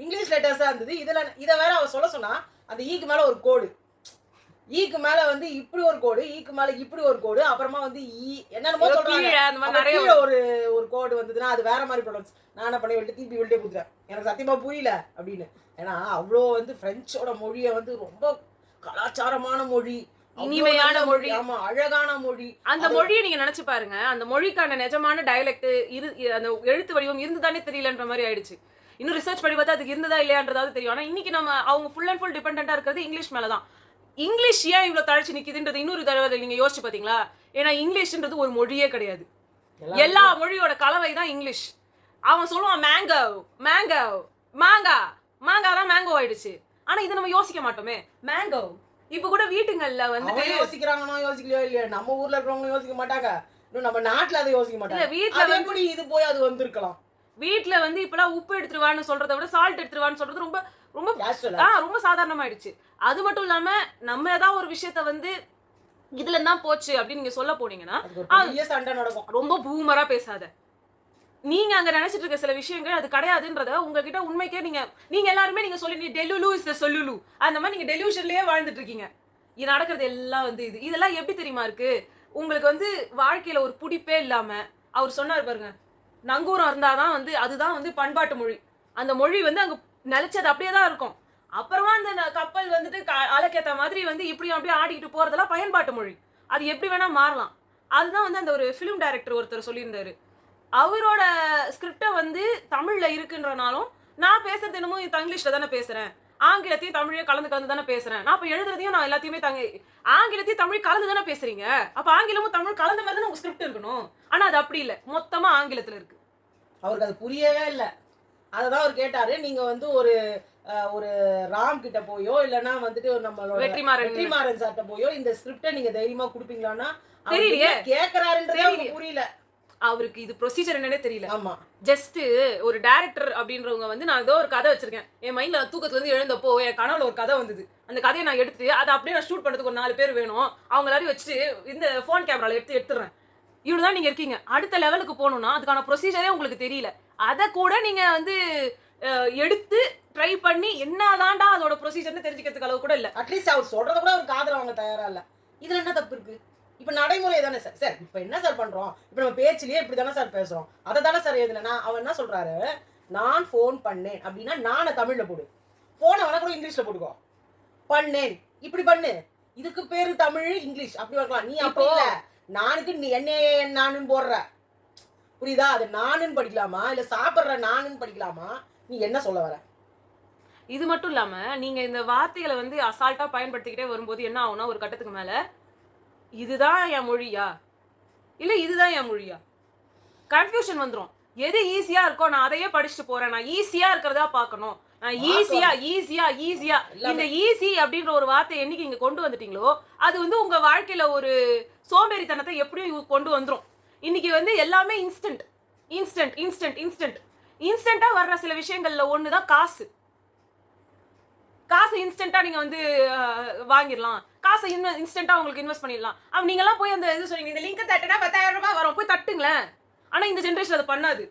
Speaker 2: இங்கிலீஷ் லெட்டர்ஸா இருந்தது. இதுல இதை வேற அவ சொல்ல சொன்னா அந்த ஈக்கு மேல ஒரு கோடு ஈக்கு மேல வந்து இப்படி ஒரு கோடு ஈக்கு மேல இப்படி ஒரு கோடு அப்புறமா வந்து ஈ என்னென்னமோ சொல்றாங்க.
Speaker 1: நிறைய
Speaker 2: ஒரு ஒரு கோடு வந்ததுன்னா அது வேற மாதிரி ப்ராடக்ட்ஸ் நான் என்ன பண்ணி விட்டு திருப்பி விட்டே கொடுத்துறேன் எனக்கு சத்தியமா புரியல அப்படின்னு. ஏன்னா அவ்வளோ வந்து பிரெஞ்சோட மொழியை வந்து ரொம்ப கலாச்சாரமான மொழி
Speaker 1: இனிமையான மொழி.
Speaker 2: ஆமா அழகான மொழி.
Speaker 1: அந்த மொழியை நீங்க நினைச்சு பாருங்க. அந்த மொழிக்கான நிஜமான டயலெக்ட் இரு அந்த எழுத்து வடிவம் இருந்துதானே தெரியலன்ற மாதிரி ஆயிடுச்சு. இன்னும் ரிசர்ச் படி பார்த்தா அதுக்கு இருந்ததா இல்லையான்றதாவது தெரியும். ஆனா இன்னைக்கு நம்ம அவங்க ஃபுல் அண்ட் ஃபுல் டிபெண்டா இருக்கிறது இங்கிலீஷ் மேல தான் இங்கிலீஷ் ஏன் இவ்வளவு தழைச்சு நிக்குதுன்றது இன்னொரு தடவை நீங்க யோசிச்சு பாத்தீங்களா? ஏன்னா இங்கிலீஷ்ன்றது ஒரு மொழியே கிடையாது. எல்லா மொழியோட கலவை தான் இங்கிலீஷ். அவன் சொல்லுவான் மேங்கோ மேங்கோ மாங்கா மாங்கா தான் மேங்கோ ஆயிடுச்சு. ஆனா இதை நம்ம யோசிக்க மாட்டோமே. மேங்கோ இப்ப கூட வீட்டுங்கள்ல
Speaker 2: அவங்க யோசிக்கிறாங்களோ யோசிக்கலையோ இல்லையா நம்ம ஊர்ல இருக்கிறவங்க யோசிக்க மாட்டாங்க. இன்னும் நம்ம நாட்டுல அதை யோசிக்க மாட்டாங்க.
Speaker 1: வந்து
Speaker 2: எப்படி இது போய் அது வந்திருக்கலாம்?
Speaker 1: வீட்ல வந்து இப்பெல்லாம் உப்பு எடுத்துருவான்னு சொல்றதை விட சால்ட் எடுத்துருவான்னு சொல்றது ரொம்ப ரொம்ப ஆ ரொம்ப சாதாரணமாயிடுச்சு. அது மட்டும் இல்லாம நம்ம ஏதாவது ஒரு விஷயத்த வந்து இதுல தான் போச்சு அப்படின்னு நீங்க சொல்ல போனீங்கன்னா ரொம்ப பூமரா பேசாத. நீங்க அங்க நினைச்சிட்டு இருக்க சில விஷயங்கள் அது கிடையாதுன்றத உங்ககிட்ட உண்மைக்கே நீங்க நீங்க எல்லாருமே நீங்க சொல்லி டெலுலு இஸ் த சொல்லுலு. அந்த மாதிரி நீங்க டெலியூஷன்லயே வாழ்ந்துட்டு இருக்கீங்க. இது நடக்கிறது எல்லாம் வந்து இது. இதெல்லாம் எப்படி தெரியுமா இருக்கு? உங்களுக்கு வந்து வாழ்க்கையில ஒரு பிடிப்பே இல்லாம அவர் சொன்னார் பாருங்க நங்கூரம் இருந்தாதான் வந்து அதுதான் வந்து பண்பாட்டு மொழி. அந்த மொழி வந்து அங்க நிலைச்சது அப்படியே தான் இருக்கும். அப்புறமா அந்த ந- கப்பல் வந்துட்டு க- அலைக்கேத்த மாதிரி வந்து இப்படியும் அப்படியே ஆடிக்கிட்டு போகிறதெல்லாம் பயன்பாட்டு மொழி. அது எப்படி வேணால் மாறலாம். அதுதான் வந்து அந்த ஒரு ஃபிலிம் டைரக்டர் ஒருத்தர் சொல்லியிருந்தாரு. அவரோட ஸ்கிரிப்டை வந்து தமிழில் இருக்குன்றனாலும் நான் பேசுறது என்னமோ தங்கிலீஷில் தானே பேசுகிறேன் ஆங்கிலத்தையும் தமிழையும் கலந்து கலந்து தானே பேசுகிறேன் நான் இப்போ எழுதுறதையும் நான் எல்லாத்தையுமே தங்க ஆங்கிலத்தையும் தமிழ் கலந்து தானே பேசுகிறீங்க அப்போ ஆங்கிலமும் தமிழ் கலந்த மாதிரி தானே உங்கள் ஸ்கிரிப்ட் இருக்கணும். ஆனால் அது அப்படி இல்லை. மொத்தமாக ஆங்கிலத்தில் இருக்குது
Speaker 2: அவருக்கு அது புரியவே இல்லை. அதை தான் அவர் கேட்டாரு. நீங்க வந்து ஒரு ஒரு ராம் கிட்ட போயோ இல்லைன்னா வந்துட்டு ஒரு நம்மளோட
Speaker 1: வெற்றிமாறன்
Speaker 2: வெற்றிமாறன் சார்ட்ட போயோ இந்த ஸ்கிரிப்டை நீங்க தைரியமா கொடுப்பீங்களான்னா
Speaker 1: தெரியலையே.
Speaker 2: அவங்களுக்கு புரியல.
Speaker 1: அவருக்கு இது ப்ரொசீஜர் என்னன்னே தெரியல.
Speaker 2: ஆமா.
Speaker 1: ஜஸ்ட் ஒரு டைரக்டர் அப்படின்றவங்க வந்து நான் ஏதோ ஒரு கதை வச்சிருக்கேன். என் மைண்ட்ல தூக்கத்துல இருந்து எழுந்தப்போ என் கனவுல ஒரு கதை வந்தது. அந்த கதையை நான் எடுத்து அதை அப்படியே நான் ஷூட் பண்றதுக்கு ஒரு நாலு பேர் வேணும். அவங்க எல்லாரையும் வச்சுட்டு இந்த ஃபோன் கேமரால எடுத்து எடுத்துறேன் இவ்வளவுதான் நீங்க இருக்கீங்க. அடுத்த லெவலுக்கு போகணும்னா அதுக்கான ப்ரொசீஜரே உங்களுக்கு தெரியல. அதை கூட நீங்க வந்து எடுத்து ட்ரை பண்ணி என்னதான்டா அதோட ப்ரொசீஜர்னு தெரிஞ்சுக்கிறதுக்கு அளவு கூட இல்ல.
Speaker 2: அட்லீஸ்ட் அவர் சொல்றத கூட அவர் காதுல வாங்க தயாரா இல்ல. இதுல என்ன தப்பு இருக்கு? இப்ப நடைமுறை தானே சார். சார் இப்ப என்ன சார் பண்றோம்? இப்ப நம்ம பேச்சிலேயே இப்படி தானே சார் பேசுறோம்? அதை தானே சார் எழுதுனா அவன் என்ன சொல்றாரு? நான் ஃபோன் பண்ணேன் அப்படின்னா நானை தமிழ்ல போடு. போனை வேணா கூட இங்கிலீஷ்ல போட்டுக்கோ. பண்ணேன். இப்படி பண்ணு. இதுக்கு பேரு தமிழ் இங்கிலீஷ். அப்படி வைக்கலாம் நீ அப்போ
Speaker 1: இப்போ-
Speaker 2: இல்ல. நானுக்கு நீ என்ன நானுன்னு போடுற. புரியுதா? அது நானுன்னு படிக்கலாமா? இல்ல சாப்பிடுற நானுன்னு படிக்கலாமா? நீ என்ன சொல்ல வர?
Speaker 1: இது மட்டும் இல்லாம நீங்க இந்த வார்த்தைகளை வந்து அசால்ட்டா பயன்படுத்திக்கிட்டே வரும்போது என்ன ஆகும்னா ஒரு கட்டத்துக்கு மேல இதுதான் என் மொழியா? இல்ல இதுதான் என் மொழியா? கன்ஃபியூஷன் வந்துரும். எது ஈஸியா இருக்கோ நான் அதையே படிச்சுட்டு போறேன். நான் ஈஸியா இருக்கிறதா பார்க்கணும். நான் ஈஸியா ஈஸியா ஈஸியா இந்த ஈஸி அப்படின்ற ஒரு வார்த்தை என்னைக்கு நீங்க கொண்டு வந்துட்டீங்களோ அது வந்து உங்க வாழ்க்கையில ஒரு சோம்பேறித்தனத்தை எப்படியும் கொண்டு வந்துரும். இன்னைக்கு வந்து எல்லாமே இன்ஸ்டன்ட் இன்ஸ்டன்ட் இன்ஸ்டன்ட் இன்ஸ்டன்ட் இன்ஸ்டன்ட்டா வர்ற சில விஷயங்கள்ல ஒன்று தான் காசு காசு இன்ஸ்டன்ட்டா நீங்க வந்து வாங்கிடலாம். காசை இன்வெ உங்களுக்கு இன்வெஸ்ட் பண்ணிடலாம். அப்ப நீங்கெல்லாம் போய் அந்த இது சொன்னீங்க இந்த லிங்க் தட்டுனா பத்தாயிரம் ரூபாய் வரும். போய் தட்டுங்களேன். ஆனா இந்த ஜென்ரேஷன் அதை பண்ணாது.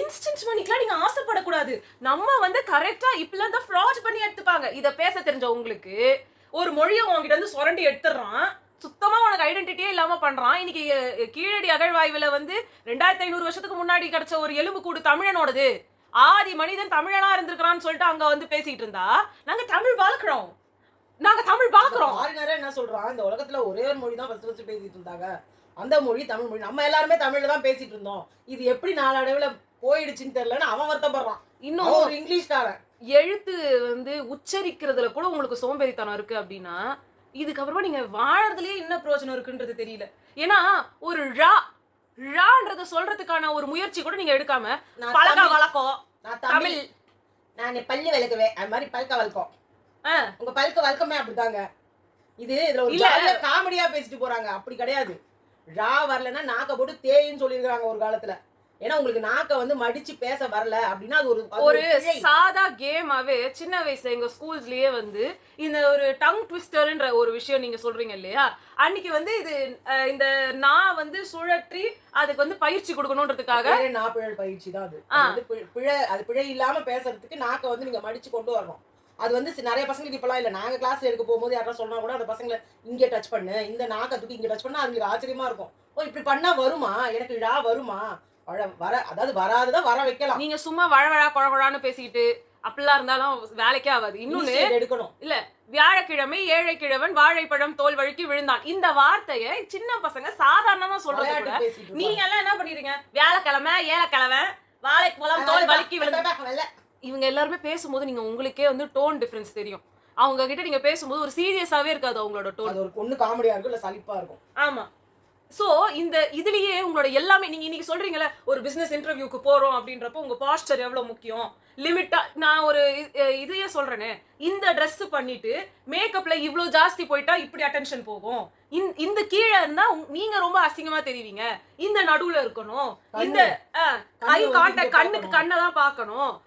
Speaker 1: இன்ஸ்டன்ட் மணிக்கெல்லாம் நீங்க ஆசைப்படக்கூடாது. நம்ம வந்து கரெக்டா இப்பெல்லாம் தான் ஃப்ராட் பண்ணி எடுத்துப்பாங்க. இதை பேச தெரிஞ்ச உங்களுக்கு ஒரு மொழியை உங்ககிட்ட வந்து சுரண்டி எடுத்துடுறான். சுத்தமா உனக்கு ஐடென்டிட்டியே இல்லாம பண்றான். இன்னைக்கு கீழடி அகழ்வாய்வுல வந்து ரெண்டாயிரத்தி ஐநூறு வருஷத்துக்கு முன்னாடி கிடைச்ச ஒரு எலும்பு கூடு தமிழனோடது. ஆதி மனிதன் தமிழனா இருந்திருக்கிறான்னு சொல்லிட்டு அங்க வந்து பேசிட்டு இருந்தா நாங்க தமிழ் வளர்க்குறோம் நாங்க தமிழ் வளர்க்குறோம்
Speaker 2: ஃபாரினரே என்ன சொல்றான்? இந்த உலகத்துல ஒரே ஒரு மொழி தான் ஃபர்ஸ்ட் ஃபர்ஸ்ட் பேசிட்டு இருந்தாங்க. அந்த மொழி தமிழ் மொழி. நம்ம எல்லாருமே தமிழ்ல தான் பேசிட்டு இருந்தோம். இது எப்படி நாளடைவுல போயிடுச்சுன்னு தெரியலன்னு அவன் வருத்தப்படுறான்.
Speaker 1: இன்னும்
Speaker 2: ஒரு இங்கிலீஷ்காரன்
Speaker 1: எழுத்து வந்து உச்சரிக்கிறதுல கூட உங்களுக்கு சோம்பேறித்தனம் இருக்கு அப்படின்னா இதுக்கப்புறமா நீங்க வாழறதுலயே என்ன பிரயோஜனம் இருக்குன்றது தெரியல. ஏன்னா ஒரு ழா ழான்றத சொல்றதுக்கான ஒரு முயற்சி கூட நீங்க எடுக்காம பழக வழக்கம்
Speaker 2: நான்
Speaker 1: தமிழ்.
Speaker 2: நான் பள்ளி விளக்குவேன். அது மாதிரி பல்க வழக்கம். உங்க பல்க வழக்கமே அப்படிதாங்க. இது இதுல ஒரு காமெடியா பேசிட்டு போறாங்க. அப்படி கிடையாது. ரா வரலன்னா நாக்க போட்டு தேயின்னு சொல்லியிருக்காங்க ஒரு காலத்துல. ஏன்னா உங்களுக்கு நாக்க வந்து மடிச்சு பேச வரல அப்படின்னா அது ஒரு
Speaker 1: ஒரு. சாதா கேமாவே சின்ன வயசுல எங்க ஸ்கூல்ஸ்லயே வந்து இந்த ஒரு டங் ட்விஸ்டர்ன்ற ஒரு விஷயம் நீங்க சொல்றீங்க இல்லையா? அன்னைக்கு வந்து இது இந்த நான் வந்து சுழற்றி அதுக்கு வந்து பயிற்சி கொடுக்கணுன்றதுக்காக
Speaker 2: வேற நாப்பிழல் பயிற்சி தான் அது. பிழை அது பிழை இல்லாம பேசுறதுக்கு நாக்க வந்து நீங்க மடிச்சு கொண்டு வரணும். அது வந்து நிறைய பசங்களுக்கு இப்பெல்லாம் இல்ல. நாங்க கிளாஸ்ல எடுக்க போகும்போது யாராவது சொன்னா கூட அந்த பசங்களை இங்க டச் பண்ணு இந்த நாக்க தூக்கி இங்க டச் பண்ணா அவங்களுக்கு ஆச்சரியமா இருக்கும். ஓ இப்படி பண்ணா வருமா? எனக்கு இழா வருமா? வர அதாவது வராததான் வர வைக்கலாம்.
Speaker 1: நீங்க சும்மா வழவழா குழகுழான்னு பேசிக்கிட்டு அப்படிலாம் இருந்தாலும் வேலைக்கே ஆகாது. இன்னொன்னு
Speaker 2: எடுக்கணும்.
Speaker 1: வியாழக்கிழமை ஏழை கிழவன் வாழைப்பழம் தோல் வழுக்கி விழுந்தான். இந்த வார்த்தையை சின்ன பசங்க சாதாரணமா
Speaker 2: பேசிட்டு
Speaker 1: நீங்க எல்லாம் என்ன பண்ணிடுறீங்க? வியாழக்கிழமை ஏழக்கிழமை வாழைப்பழம் தோல் வழுக்கி.
Speaker 2: வெள்ளை.
Speaker 1: இவங்க எல்லாருமே பேசும்போது நீங்க உங்களுக்கே வந்து டோன் டிஃபரன்ஸ் தெரியும். அவங்க கிட்ட நீங்க பேசும்போது ஒரு சீரியஸாவே இருக்காது அவங்களோட டோன்.
Speaker 2: ஒரு ஒண்ணு காமெடியா இருக்கும் இல்ல சலிப்பா இருக்கும்.
Speaker 1: ஆமா. ஸோ இந்த இதுலயே உங்களோட எல்லாமே நீங்க இன்னைக்கு சொல்கிறீங்களே ஒரு பிஸ்னஸ் இன்டர்வியூக்கு போறோம் அப்படின்றப்போ உங்க பாஸ்டர் எவ்வளவு முக்கியம்? லிமிட்டா நான் ஒரு இதையே சொல்றேனே. இந்த Dress பண்ணிட்டு மேக்கப்ல இவ்ளோ ஜாஸ்தி போயிட்டா இப்படி அட்டென்ஷன் போகும். இந்த- கீழே இருந்தா நீங்க ரொம்ப அசிங்கமா தெரிவிங்க. இந்த நடுவுல இருக்கணும். இந்த ஐ கான்டாக்ட் கண்ணுக்கு. கண்ணை தான் பார்க்கணும்.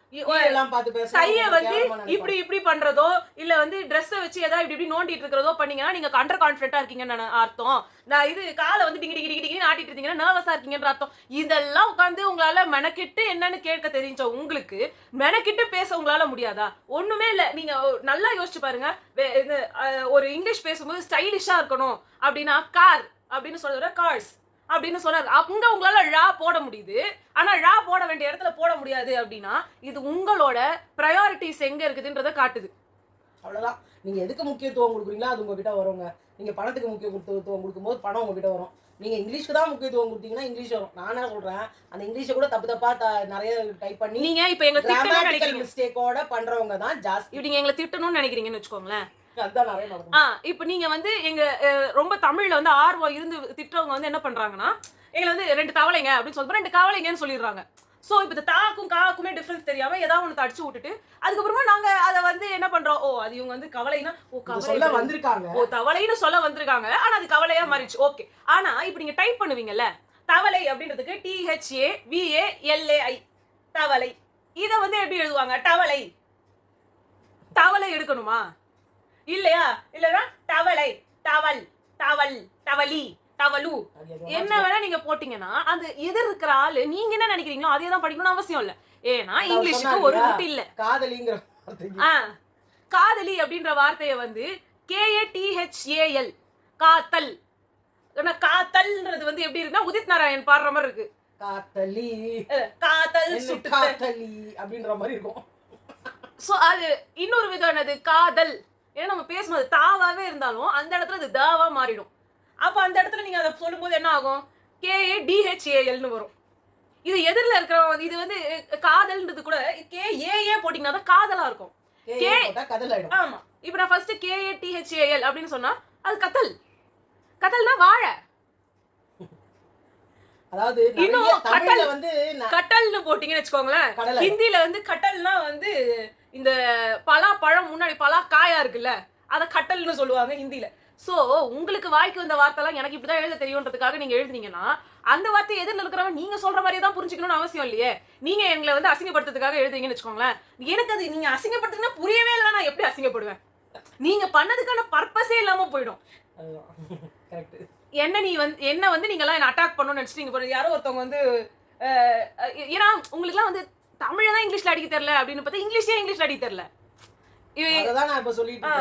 Speaker 1: கைய வந்து. இப்படி இப்படி பண்றதோ இல்ல வந்து ட்ரெஸ்ஸை வச்சு ஏதாவது இப்படி இப்படி நோண்டிட்டு இருக்கிறதோ பண்ணீங்கன்னா நீங்க அண்டர் கான்பிடண்டா இருக்கீங்கன்னு அர்த்தம். நான் இது காலை வந்து டிங்கி டிங்கி டிங்கி ஆட்டிட்டு இருந்தீங்கன்னா நர்வஸா இருக்கீங்கன்ற அர்த்தம். இதெல்லாம் உட்காந்து உங்களால மெனக்கெட்டு என்னன்னு கேட்க தெரிஞ்ச உங்களுக்கு மெனக்கிட்டு பேச உங்களால முடியாதா? ஒண்ணுமே இல்ல. நீங்க நல்லா யோசிச்சு பாருங்க. வே- இது, ஒரு இங்கிலீஷ் பேசும்போது ஸ்டைலிஷா இருக்கணும் அப்படின்னா கார் அப்படின்னு சொல்ற கார்ஸ் அப்படின்னு சொல்றாரு அங்க உங்களால ழா போட முடியுது. ஆனா ழா போட வேண்டிய இடத்துல போட முடியாது அப்படின்னா இது உங்களோட ப்ரையாரிட்டிஸ் எங்க இருக்குதுன்றத காட்டுது.
Speaker 2: அவ்வளவுதான். நீங்க எதுக்கு முக்கியத்துவம் கொடுக்குறீங்களோ அது உங்ககிட்ட வருங்க. நீங்க பணத்துக்கு முக்கியத்துவம் கொடுக்கும்போது பணம் உங்ககிட்ட வரும். நீங்க இங்கிலீஷ்க்கு தான் முக்கியத்துவம் கொடுத்தீங்கன்னா இங்கிலீஷ் வரும். நானா சொல்றேன். அந்த இங்கிலீஷை கூட தப்பு தப்பா த- நிறைய டைப் பண்ணி
Speaker 1: நீங்க இப்ப எங்களை
Speaker 2: கிராமட்டிக்கல் மிஸ்டேக்கோட பண்றவங்க தான் ஜாஸ்தி.
Speaker 1: இப்ப நீங்க எங்களை திட்டணும்னு நினைக்கிறீங்கன்னு வச்சுக்கோங்களேன். இப்ப நீங்க வந்து எங்க ரொம்ப தமிழ்ல வந்து ஆர்வம் இருந்து திட்டவங்க வந்து என்ன பண்றாங்கன்னா எங்களை வந்து ரெண்டு தவளைங்க அப்படின்னு சொல்லும்போது ரெண்டு கவலைங்கன்னு சொல்லிடுறாங்க. ஸோ இப்போ இந்த தாக்கும் காக்குமே டிஃபரன்ஸ் தெரியாம ஏதாவது ஒன்று அடிச்சு விட்டுட்டு அதுக்கப்புறமா நாங்க அதை வந்து என்ன பண்றோம்? ஓ அது இவங்க வந்து கவலைனா ஓ கவலை
Speaker 2: வந்திருக்காங்க.
Speaker 1: ஓ தவளைன்னு சொல்ல வந்திருக்காங்க. ஆனா அது கவலையா மாறிடுச்சு. ஓகே ஆனா இப்போ நீங்க டைப் பண்ணுவீங்கல்ல தவளை அப்படின்றதுக்கு டிஹெச்ஏ விஏ எல்ஏஐ தவளை. இத வந்து எப்படி எழுதுவாங்க? தவளை. தவளை எடுக்கணுமா? இல்லையா? இல்லைன்னா தவளை தவள். தவள் தவளி.
Speaker 2: எதுவும்
Speaker 1: என்ன வேணா நீங்க போட்டீங்கன்னா அது எதிர் இருக்கிற ஆளு நீங்க என்ன நினைக்கிறீங்களோ அதே தான் படிக்கணும்னு அவசியம் இல்ல. ஏன்னா இங்கிலீஷுக்கு ஒரு ரூட் இல்ல.
Speaker 2: காதலிங்கிற
Speaker 1: காதலி அப்படின்ற வார்த்தையை வந்து கேஏடிஹெச்ஏஎல் காத்தல். ஆனா காத்தல்ன்றது வந்து எப்படி இருக்குன்னா உதித் நாராயண் பாடுற மாதிரி இருக்கு.
Speaker 2: காத்தலி.
Speaker 1: காத்தல்
Speaker 2: காத்தலி அப்படின்ற மாதிரி இருக்கும்.
Speaker 1: சோ அது இன்னொரு விதம் என்னது? காதல். ஏன்னா நம்ம பேசும்போது தாவாவே இருந்தாலும் அந்த இடத்துல அது தாவா மாறிடும். அப்ப அந்த இடத்துல நீங்க அதை சொல்லும்போது என்ன ஆகும்? கேஏ டிஹெச்ஏஎல்னு வரும். இது எதிரில் இருக்கிற இது வந்து காதல்ன்றது கூட கே ஏஏ போட்டிங்கன்னா தான் காதலா இருக்கும்.
Speaker 2: கே
Speaker 1: கே-
Speaker 2: போட்டா கதல் ஆயிடும்
Speaker 1: ஆமா. இப்போ நான் ஃபர்ஸ்ட் கேஏ டிஹெச்ஏஎல் அப்படின்னு சொன்னா அது கத்தல். கத்தல்னா வாழை.
Speaker 2: அதாவது
Speaker 1: இன்னும் கட்டல்.
Speaker 2: வந்து
Speaker 1: கட்டல்னு போட்டீங்கன்னு வச்சுக்கோங்களேன். ஹிந்தில வந்து கட்டல்னா வந்து இந்த பலா பழம் முன்னாடி பலா காயா இருக்குல்ல அத கட்டல்னு சொல்லுவாங்க ஹிந்தில சோ உங்களுக்கு வாய்க்கு வந்த வார்த்தைலாம் எனக்கு இப்படிதான் எழுத தெரியுன்றதுக்காக நீங்க எழுதுனீங்கன்னா அந்த வார்த்தை எதிரில் இருக்கிறவன் நீங்க சொல்ற மாதிரியே தான் புரிஞ்சுக்கணும்னு அவசியம் இல்லையே. நீங்க எங்களை வந்து அசிங்கப்படுத்துறதுக்காக எழுதுறீங்கன்னு வச்சுக்கோங்களேன். எனக்கு அது நீங்க அசிங்கப்படுத்துங்கன்னா புரியவே இல்லை நான் எப்படி அசிங்கப்படுவேன்? நீங்க பண்ணதுக்கான பர்பஸே இல்லாம போயிடும். என்ன நீ வந்து என்ன வந்து நீங்கலாம் என்ன அட்டாக் பண்ணணும்னு நினைச்சிட்டு யாரோ ஒருத்தவங்க வந்து ஏன்னா உங்களுக்குலாம் வந்து தமிழ் தான் இங்கிலீஷ்ல அடிக்க தெரியல அப்படின்னு பார்த்தா இங்கிலீஷே இங்கிலீஷ்ல அடிக்க தெரியல. இவ-
Speaker 2: அததான் நான் இப்ப சொல்லிட்டு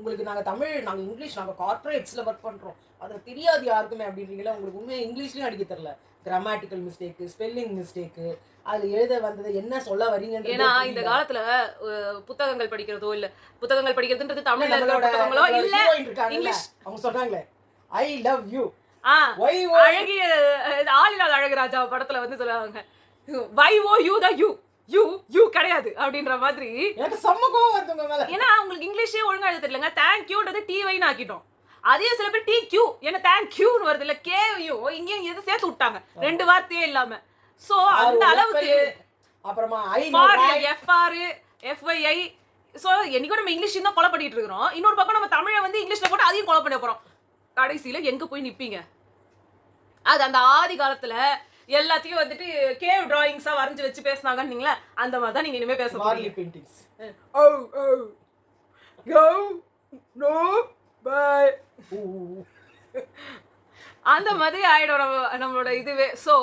Speaker 2: உங்களுக்கு நாங்க தமிழ் நாங்க இங்கிலீஷ் நாங்க கார்ப்பரேட்ஸ்ல ஒர்க் பண்றோம். அது தெரியாது யாருக்குமே அப்படின்றீங்களா? உங்களுக்கு உண்மையா இங்கிலீஷ்லயும் அடிக்க தெரியல. கிராமட்டிக்கல் மிஸ்டேக் ஸ்பெல்லிங் மிஸ்டேக் அதுல எழுத வந்தது என்ன சொல்ல வரீங்கன்றது
Speaker 1: ஏன்னா இந்த காலத்துல புத்தகங்கள் படிக்கிறதோ இல்ல புத்தகங்கள் படிக்கிறதுன்றது தமிழ்ல
Speaker 2: நம்மளோட
Speaker 1: புத்தகங்களோ இல்ல இங்கிலீஷ்.
Speaker 2: அவங்க சொன்னாங்களே ஐ லவ் யூ
Speaker 1: அழகிய அஹ், ஆளினால் அழகுராஜா படத்துல வந்து சொல்லுவாங்க. Why O you the you you you கிடையாது அப்படின்ற மாதிரி.
Speaker 2: எனக்கு செம்ம கோவம் வருது உங்க மேல.
Speaker 1: ஏன்னா உங்களுக்கு இங்கிலீஷே ஒழுங்கா எழுத தெரியலங்க. தேங்க்யூன்றது டி வைன்னு ஆக்கிட்டோம். அதே சில பேர் டி கியூ என்ன தேங்க்யூன்னு வருது இல்ல கேவையும் இங்கேயும் எது சேர்த்து விட்டாங்க. ரெண்டு வார்த்தையே இல்லாம. சோ அந்த அளவுக்கு
Speaker 2: அப்புறமா ஐ
Speaker 1: எஃப்ஆர் எஃப்ஐஐ ஸோ என்னைக்கும் நம்ம இங்கிலீஷ் தான் கொலை பண்ணிட்டு இருக்கிறோம். இன்னொரு பக்கம் நம்ம தமிழை வந்து இங்கிலீஷ்ல போட்டு அதையும் கொலை பண்ண போறோம். கடைசியில எங்க போய் நிப்பீங்க? அது அந்த ஆதி காலத்துல எல்லாத்தையும் வந்துட்டு கேவ் டிராயிங்ஸா வரைஞ்சு வச்சு பேசினாங்கன்னீங்களே அந்த மாதிரி தான் நீங்க இனிமே பேச போறீங்க.
Speaker 2: பெயிண்டிங்ஸ்
Speaker 1: ஓ ஓ கோ நோ பை அந்த மாதிரி ஆயிடும் நம்ம நம்மளோட இதுவே. ஸோ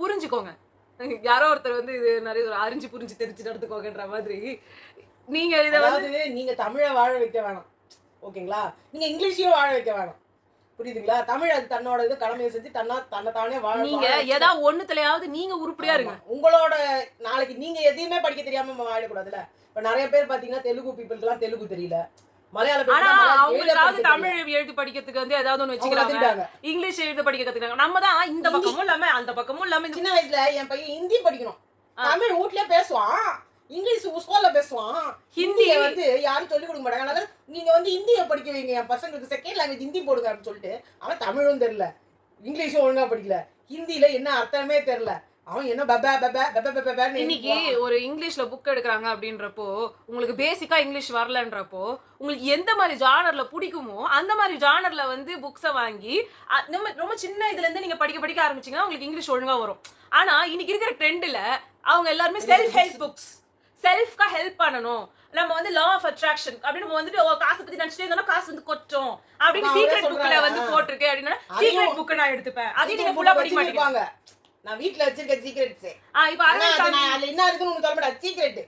Speaker 1: புரிஞ்சுக்கோங்க. யாரோ ஒருத்தர் வந்து இது நிறைய அறிஞ்சு புரிஞ்சு தெரிஞ்சு நடந்துக்கோங்கன்ற மாதிரி. நீங்க இதை வந்து
Speaker 2: நீங்க தமிழை வாழ வைக்க வேணாம். ஓகேங்களா? நீங்க இங்கிலீஷையும் வாழ வைக்க வேணாம். புரியுதுங்களா? தமிழ் அது தன்னோட இது கடமையை செஞ்சு தன்னா தன்னை தானே வாழ
Speaker 1: நீங்க ஏதாவது ஒண்ணுத்துலயாவது நீங்க உருப்படியா இருங்க.
Speaker 2: உங்களோட நாளைக்கு நீங்க எதையுமே படிக்க தெரியாம வாழக்கூடாதுல இப்ப நிறைய பேர் பாத்தீங்கன்னா தெலுங்கு பீப்புளுக்குலாம் தெலுங்கு தெரியல.
Speaker 1: அவங்களுக்காவது தமிழ் எழுதி படிக்கிறதுக்கு வந்து ஏதாவது ஒண்ணு வச்சுக்கிறாங்க. இங்கிலீஷ் எழுத படிக்க கத்துக்கிறாங்க நம்ம தான் இந்த. பக்கமும் இல்லாம அந்த பக்கமும் இல்லாம
Speaker 2: சின்ன வயசுல என் பையன் ஹிந்தி படிக்கணும். தமிழ் வீட்லயே பேசுவான். இங்கிலீஷ் ஸ்கூல்ல பேசுவான்.
Speaker 1: ஹிந்தி
Speaker 2: ஹிந்தியை வந்து யாரும் சொல்லிக் கொடுக்க மாட்டாங்க. அதனால நீங்க வந்து ஹிந்தியை படிக்க வைங்க என் பசங்களுக்கு செகண்ட் லாங்குவேஜ் ஹிந்தி போடுங்க அப்படின்னு சொல்லிட்டு அவன் தமிழும் தெரியல. இங்கிலீஷும் ஒழுங்கா படிக்கல. ஹிந்தில என்ன அர்த்தமே தெரியல. அவன் என்ன பபா பபா பபா பபான்னு
Speaker 1: இன்னைக்கு ஒரு இங்கிலீஷ்ல புக் எடுக்கிறாங்க அப்படின்றப்போ உங்களுக்கு பேசிக்கா இங்கிலீஷ் வரலன்றப்போ உங்களுக்கு எந்த மாதிரி ஜானர்ல பிடிக்குமோ அந்த மாதிரி ஜானர்ல வந்து புக்ஸை வாங்கி நம்ம ரொம்ப சின்ன இதுல இருந்து நீங்க படிக்க படிக்க ஆரம்பிச்சீங்கன்னா உங்களுக்கு இங்கிலீஷ் ஒழுங்கா வரும். ஆனா இன்னைக்கு இருக்கிற ட்ரெண்ட்ல அவங்க எல்லாருமே செல்ஃப் ஹெல்ப் புக்ஸ் செல்ஃப்கா ஹெல்ப் பண்ணணும். நம்ம வந்து லா ஆஃப் அட்ராக்ஷன் அப்படின்னு நம்ம வந்துட்டு காசு பத்தி நினைச்சிட்டே இருந்தோம்னா காசு வந்து கொட்டும். அப்படின்னு சீக்ரெட் புக்ல. வந்து போட்டிருக்கு அப்படின்னா சீக்ரெட் புக் நான் எடுத்துப்பேன். அதையும் நீங்க ஃபுல்லா படிக்க மாட்டீங்க.
Speaker 2: நான் வீட்ல வச்சிருக்க சீக்ரெட்ஸ்
Speaker 1: ஆ, இப்ப
Speaker 2: அதுல என்ன இருக்குன்னு உனக்கு சொல்ல மாட்டேன் சீக்ரெட்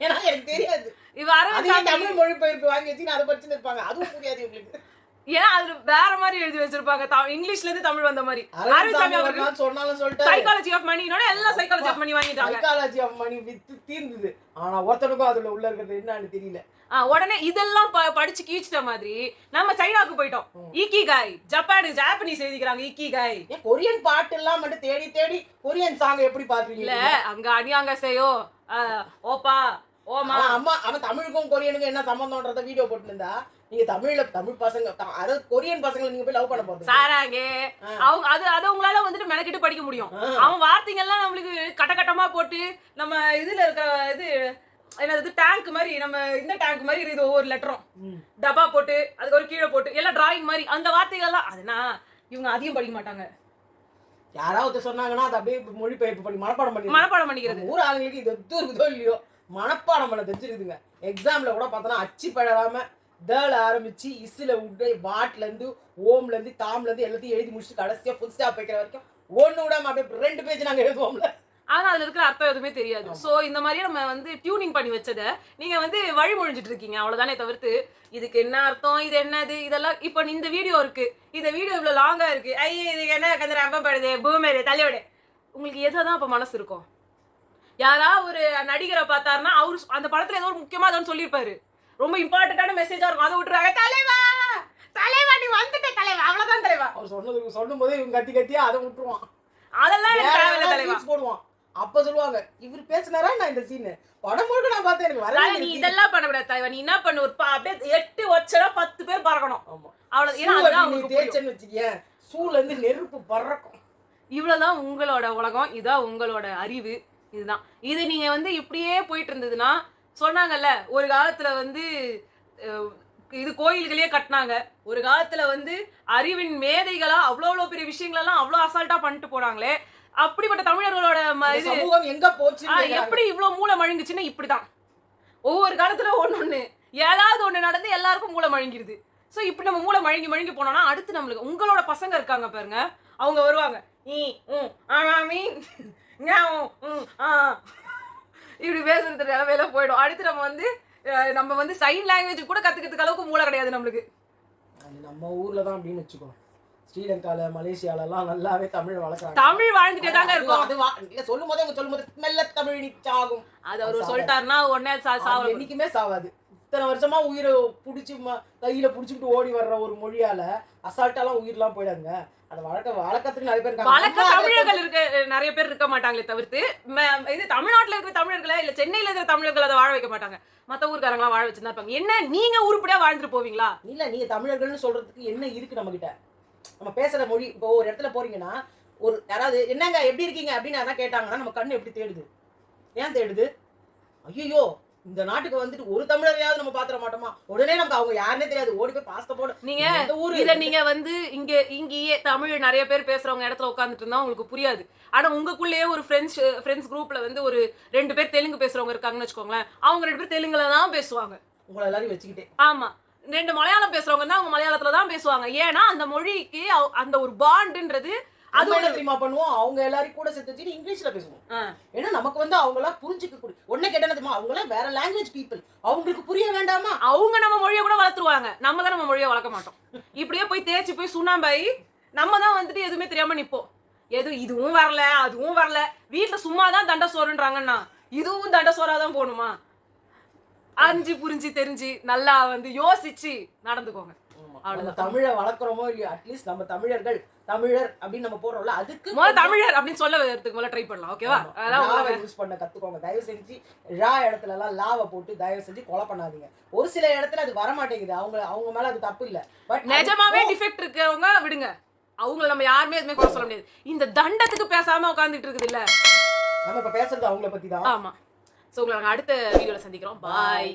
Speaker 2: ஏன்னா எனக்கு தெரியாது.
Speaker 1: இப்ப அரவிந்த்
Speaker 2: தமிழ் மொழி பெயர்ப்பு வாங்கி வச்சு அதை படிச்சுன்னு இருப்பாங்க. அதுவும் புரியாது உங்களுக்கு.
Speaker 1: ஏன்னா அதுல வேற மாதிரி எழுதி வச்சிருப்பாங்க? இங்கிலீஷ்ல இருந்து தமிழ் வந்த மாதிரி.
Speaker 2: அரவிந்த்
Speaker 1: அவர்கள்
Speaker 2: சொன்னாலும் சொல்லிட்டு
Speaker 1: சைக்காலஜி ஆஃப் மணினோட எல்லாம் சைக்காலஜி ஆஃப் மணி வாங்கிட்டாங்க.
Speaker 2: சைக்காலஜி ஆஃப் மணி வித்து தீர்ந்தது. ஆனா ஒருத்தனுக்கும் அதுல உள்ள இருக்கிறது என்னன்னு தெரியல.
Speaker 1: உடனே இதெல்லாம் படிச்சு கீச்சிட்ட மாதிரி நம்ம சைனாக்கு போயிட்டோம். ஈக்கி காய் ஜப்பான் ஜாப்பனீஸ் எழுதிக்கிறாங்க ஈக்கி காய்
Speaker 2: கொரியன் பாட்டு எல்லாம் மட்டும் தேடி தேடி கொரியன் சாங் எப்படி
Speaker 1: இல்ல
Speaker 2: பாத்துறீங்க
Speaker 1: அங்க அணியாங்க செய்யோ. ஓப்பா ஓமா.
Speaker 2: அம்மா அவன் தமிழுக்கும் கொரியனுக்கும் என்ன சம்பந்தம்ன்றத வீடியோ போட்டு இருந்தா நீங்க தமிழ்ல தமிழ் பசங்க அதாவது கொரியன் பசங்களை நீங்க போய் லவ் பண்ண போறது
Speaker 1: சாராங்க. அவங்க அது அது உங்களால வந்துட்டு மெனக்கிட்டு படிக்க முடியும். அவன் வார்த்தைங்கெல்லாம் நம்மளுக்கு கட்ட கட்டமா போட்டு நம்ம இதுல இருக்க இது என்னது டேங்க் மாதிரி நம்ம இந்த டேங்க் மாதிரி இருக்குது ஒவ்வொரு லெட்டரும். டப்பா போட்டு அதுக்கு ஒரு கீழே போட்டு எல்லாம் டிராயிங் மாதிரி அந்த வார்த்தைகள்லாம் அதுனா இவங்க அதிகம் படிக்க மாட்டாங்க.
Speaker 2: யாராவது சொன்னாங்கன்னா அது அப்படியே மொழிபெயர்ப்பு பண்ணி மனப்பாடம் பண்ணி
Speaker 1: மனப்பாடம் பண்ணிக்கிறது.
Speaker 2: ஊர் ஆளுங்களுக்கு இது எது இருக்குதோ இல்லையோ மனப்பாடம் பண்ண தெரிஞ்சிருக்குதுங்க. எக்ஸாம்ல கூட பார்த்தோன்னா அச்சு பழகாம தேல ஆரம்பிச்சு இசுல விட்டு வாட்ல இருந்து ஓம்ல இருந்து தாம்ல இருந்து எல்லாத்தையும் எழுதி முடிச்சுட்டு கடைசியா ஃபுல் ஸ்டாப் வைக்கிற வரைக்கும் ஒண்ணு விடாம அப்படியே ரெண்டு பேஜ் நாங்க எழுதுவோம்ல.
Speaker 1: ஆனா அதுல இருக்கிற அர்த்தம் எதுவுமே தெரியாது. சோ இந்த மாதிரி நம்ம வந்து டியூனிங் பண்ணி வச்சத நீங்க வந்து வழிமொழிஞ்சிட்டு இருக்கீங்க அவ்வளவுதானே தவிர்த்து. இதுக்கு என்ன அர்த்தம் இது என்னது இதெல்லாம் இப்போ இந்த வீடியோ இருக்கு. இந்த வீடியோ இவ்வளவு லாங்கா இருக்கு. ஐயே இதுக்கு என்ன கந்து ரொம்ப படுது பூமேரு தலையோட உங்களுக்கு எதுதான் அப்ப மனசு இருக்கும் யாரா ஒரு நடிகரை பார்த்தாருன்னா அவரு அந்த படத்துல ஏதோ ஒரு முக்கியமா ஏதோ சொல்லியிருப்பாரு. ரொம்ப இம்பார்ட்டன்டான மெசேஜா இருக்கும். அதை விட்டுறாங்க தலைவா! தலைவா நீ வந்துட்ட தலைவா. அவ்வளவுதான் தலைவா.
Speaker 2: அவர் சொன்னது சொல்லும் போதே இவங்க கத்தி கத்தியா அதை விட்டுருவான்.
Speaker 1: அதெல்லாம் எனக்கு தலைவா.
Speaker 2: போடுவான். அப்ப சொல்லுவாங்க இவர் பேசினாரா நான் இந்த சீன் படம் முழுக்க நான் பார்த்தேன் எனக்கு வரவே
Speaker 1: நீ இதெல்லாம் பண்ணக்கூடாது தலைவா. நீ என்ன பண்ணு? ஒரு அப்படியே எட்டு வச்சடா பத்து பேர் பறக்கணும். அவ்வளவு ஏன்னா அதுதான்.
Speaker 2: தேய்ச்சேன்னு வச்சுக்கேன் சூல இருந்து நெருப்பு பறக்கும்.
Speaker 1: இவ்வளவுதான் உங்களோட உலகம். இதான் உங்களோட அறிவு. இதுதான். இது நீங்க வந்து இப்படியே போயிட்டு இருந்ததுன்னா சொன்னாங்கல்ல ஒரு காலத்துல வந்து இது கோயில்களே கட்டினாங்க. ஒரு காலத்துல வந்து அறிவின் மேதைகளா அவ்வளோ அவ்வளோ பெரிய விஷயங்களெல்லாம் அவ்வளோ அசால்ட்டா பண்ணிட்டு போனாங்களே. அப்படிப்பட்ட தமிழர்களோட
Speaker 2: சமூகம் எங்க போச்சு
Speaker 1: எப்படி இவ்வளோ மூளை மழுங்குச்சுன்னா இப்படிதான் ஒவ்வொரு காலத்துல ஒண்ணு ஒண்ணு ஏதாவது ஒண்ணு நடந்து எல்லாருக்கும் மூளை மழுங்கிடுது ஸோ இப்படி நம்ம மூளை மழுங்கி மழுங்கி போனோம்னா அடுத்து நம்மளுக்கு உங்களோட பசங்க இருக்காங்க பாருங்க. அவங்க வருவாங்க. ஈ ம் ஆமா மீ ஞாம், ம் ஆ இப்படி பேசுறது நிலமையில போயிடும். அடுத்து நம்ம வந்து நம்ம வந்து சைன் லாங்குவேஜ் கூட கத்துக்கிறதுக்கு அளவுக்கு மூளை கிடையாது நம்மளுக்கு.
Speaker 2: அது நம்ம ஊர்ல தான் அப்படின்னு வச்சுக்கோ ஸ்ரீலங்கால மலேசியால எல்லாம் நல்லாவே தமிழ் வளர்க்குறாங்க.
Speaker 1: தமிழ் வாழ்ந்துட்டே தாங்க இருக்கும்.
Speaker 2: அது சொல்லும் போதே அவங்க சொல்லும் போது மெல்ல தமிழ் நிச்சாகும்.
Speaker 1: அது அவர் சொல்லிட்டாருன்னா உடனே சாவ
Speaker 2: என்னைக்குமே சாவாது. இத்தனை வருஷமா உயிரை புடிச்சு ம- கையில புடிச்சுக்கிட்டு ஓடி வர்ற ஒரு மொழியால அசால்ட்டாலாம் உயிர்லாம் போயிடாதுங்க.
Speaker 1: வழக்க தமிழர்கள் இருக்க நிறைய பேர் இருக்க மாட்டாங்களே தவிர்த்து இது தமிழ்நாட்டுல இருக்கிற தமிழர்களை இல்ல சென்னையில இருக்கிற தமிழர்கள் அதை வாழ வைக்க மாட்டாங்க. மத்த ஊர்க்காரங்களா வாழ வச்சுதான் இருப்பாங்க. என்ன நீங்க உருப்படியா வாழ்ந்துட்டு போவீங்களா?
Speaker 2: இல்ல நீங்க தமிழர்கள்னு சொல்றதுக்கு என்ன இருக்கு நம்ம கிட்ட நம்ம பேசுற மொழி இப்போ ஒரு இடத்துல போறீங்கன்னா ஒரு யாராவது என்னங்க எப்படி இருக்கீங்க? அப்படின்னு யாராவது கேட்டாங்கன்னா நம்ம கண்ணு எப்படி தேடுது? ஏன் தேடுது? ஐயோ இந்த நாட்டுக்கு வந்துட்டு ஒரு தமிழரையாவது நம்ம பாத்திர மாட்டோமா? உடனே நமக்கு அவங்க யாருன்னே தெரியாது. ஓடி போய் பாஸ்த போடு.
Speaker 1: நீங்க இத நீங்க வந்து இங்க இங்கேயே தமிழ் நிறைய பேர் பேசுறவங்க இடத்துல உட்காந்துட்டு இருந்தா உங்களுக்கு புரியாது. ஆனா உங்களுக்குள்ளேயே ஒரு ஃப்ரெண்ட்ஸ் ஃப்ரெண்ட்ஸ் குரூப்ல வந்து ஒரு ரெண்டு பேர் தெலுங்கு பேசுறவங்க இருக்காங்கன்னு வச்சுக்கோங்களேன். அவங்க ரெண்டு பேர் தெலுங்குல தான் பேசுவாங்க.
Speaker 2: உங்களை எல்லாரையும் வச்சுக்கிட்டே.
Speaker 1: ஆமா. ரெண்டு மலையாளம் பேசுறவங்க தான் அவங்க மலையாளத்துல தான் பேசுவாங்க. ஏன்னா அந்த மொழிக்கு அந்த ஒரு பாண்டுன்றது அது
Speaker 2: என்ன தெரியுமா பண்ணுவோம். அவங்க எல்லாரையும் கூட சேர்த்து வச்சுட்டு இங்கிலீஷ்ல பேசுவோம். ஏன்னா நமக்கு வந்து அவங்களாம் புரிஞ்சுக்க கூடிய உடனே கேட்டேன் தெரியுமா அவங்களாம் வேற லாங்குவேஜ் பீப்புள் அவங்களுக்கு புரிய வேண்டாமா?
Speaker 1: அவங்க நம்ம மொழியை கூட வளர்த்துருவாங்க. நம்ம தான் நம்ம மொழியை வளர்க்க மாட்டோம். இப்படியே போய் தேய்ச்சி போய் சுண்ணாம்பாயி நம்ம தான் வந்துட்டு எதுவுமே தெரியாம நிப்போம். எது இதுவும் வரல அதுவும் வரல. வீட்டுல சும்மா தான் தண்ட சோறுன்றாங்கன்னா இதுவும் தண்ட சோறா தான் போகணுமா? அஞ்சு புரிஞ்சு தெரிஞ்சு நல்லா வந்து யோசிச்சு நடந்துக்கோங்க. அவ்வளவுதான்.
Speaker 2: தமிழை வளர்க்குறோமோ இல்லையோ அட்லீஸ்ட் நம்ம தமிழர்கள் தமிழர் அப்படின்னு நம்ம போடுறோம்ல அதுக்கு
Speaker 1: முதல்ல தமிழர் அப்படின்னு சொல்ல வரதுக்கு முதல்ல ட்ரை பண்ணலாம் ஓகேவா அதான்
Speaker 2: யூஸ் பண்ண கத்துக்கோங்க. தயவு செஞ்சு ரா இடத்துல எல்லாம் லாவை போட்டு தயவு செஞ்சு கொலை பண்ணாதீங்க. ஒரு சில இடத்துல அது வர மாட்டேங்குது அவங்க அவங்க மேல அது தப்பு இல்ல. பட்
Speaker 1: நிஜமாவே டிஃபெக்ட் இருக்கிறவங்க விடுங்க. அவங்கள நம்ம யாருமே எதுவுமே குறை சொல்ல முடியாது. இந்த தண்டத்துக்கு பேசாம உட்காந்துட்டு இருக்குது இல்ல.
Speaker 2: நம்ம இப்ப பேசுறது அவங்கள பத்தி தான்
Speaker 1: ஆமா. சோ உங்களை நாங்க அடுத்த வீடியோல சந்திக்கிறோம். பாய்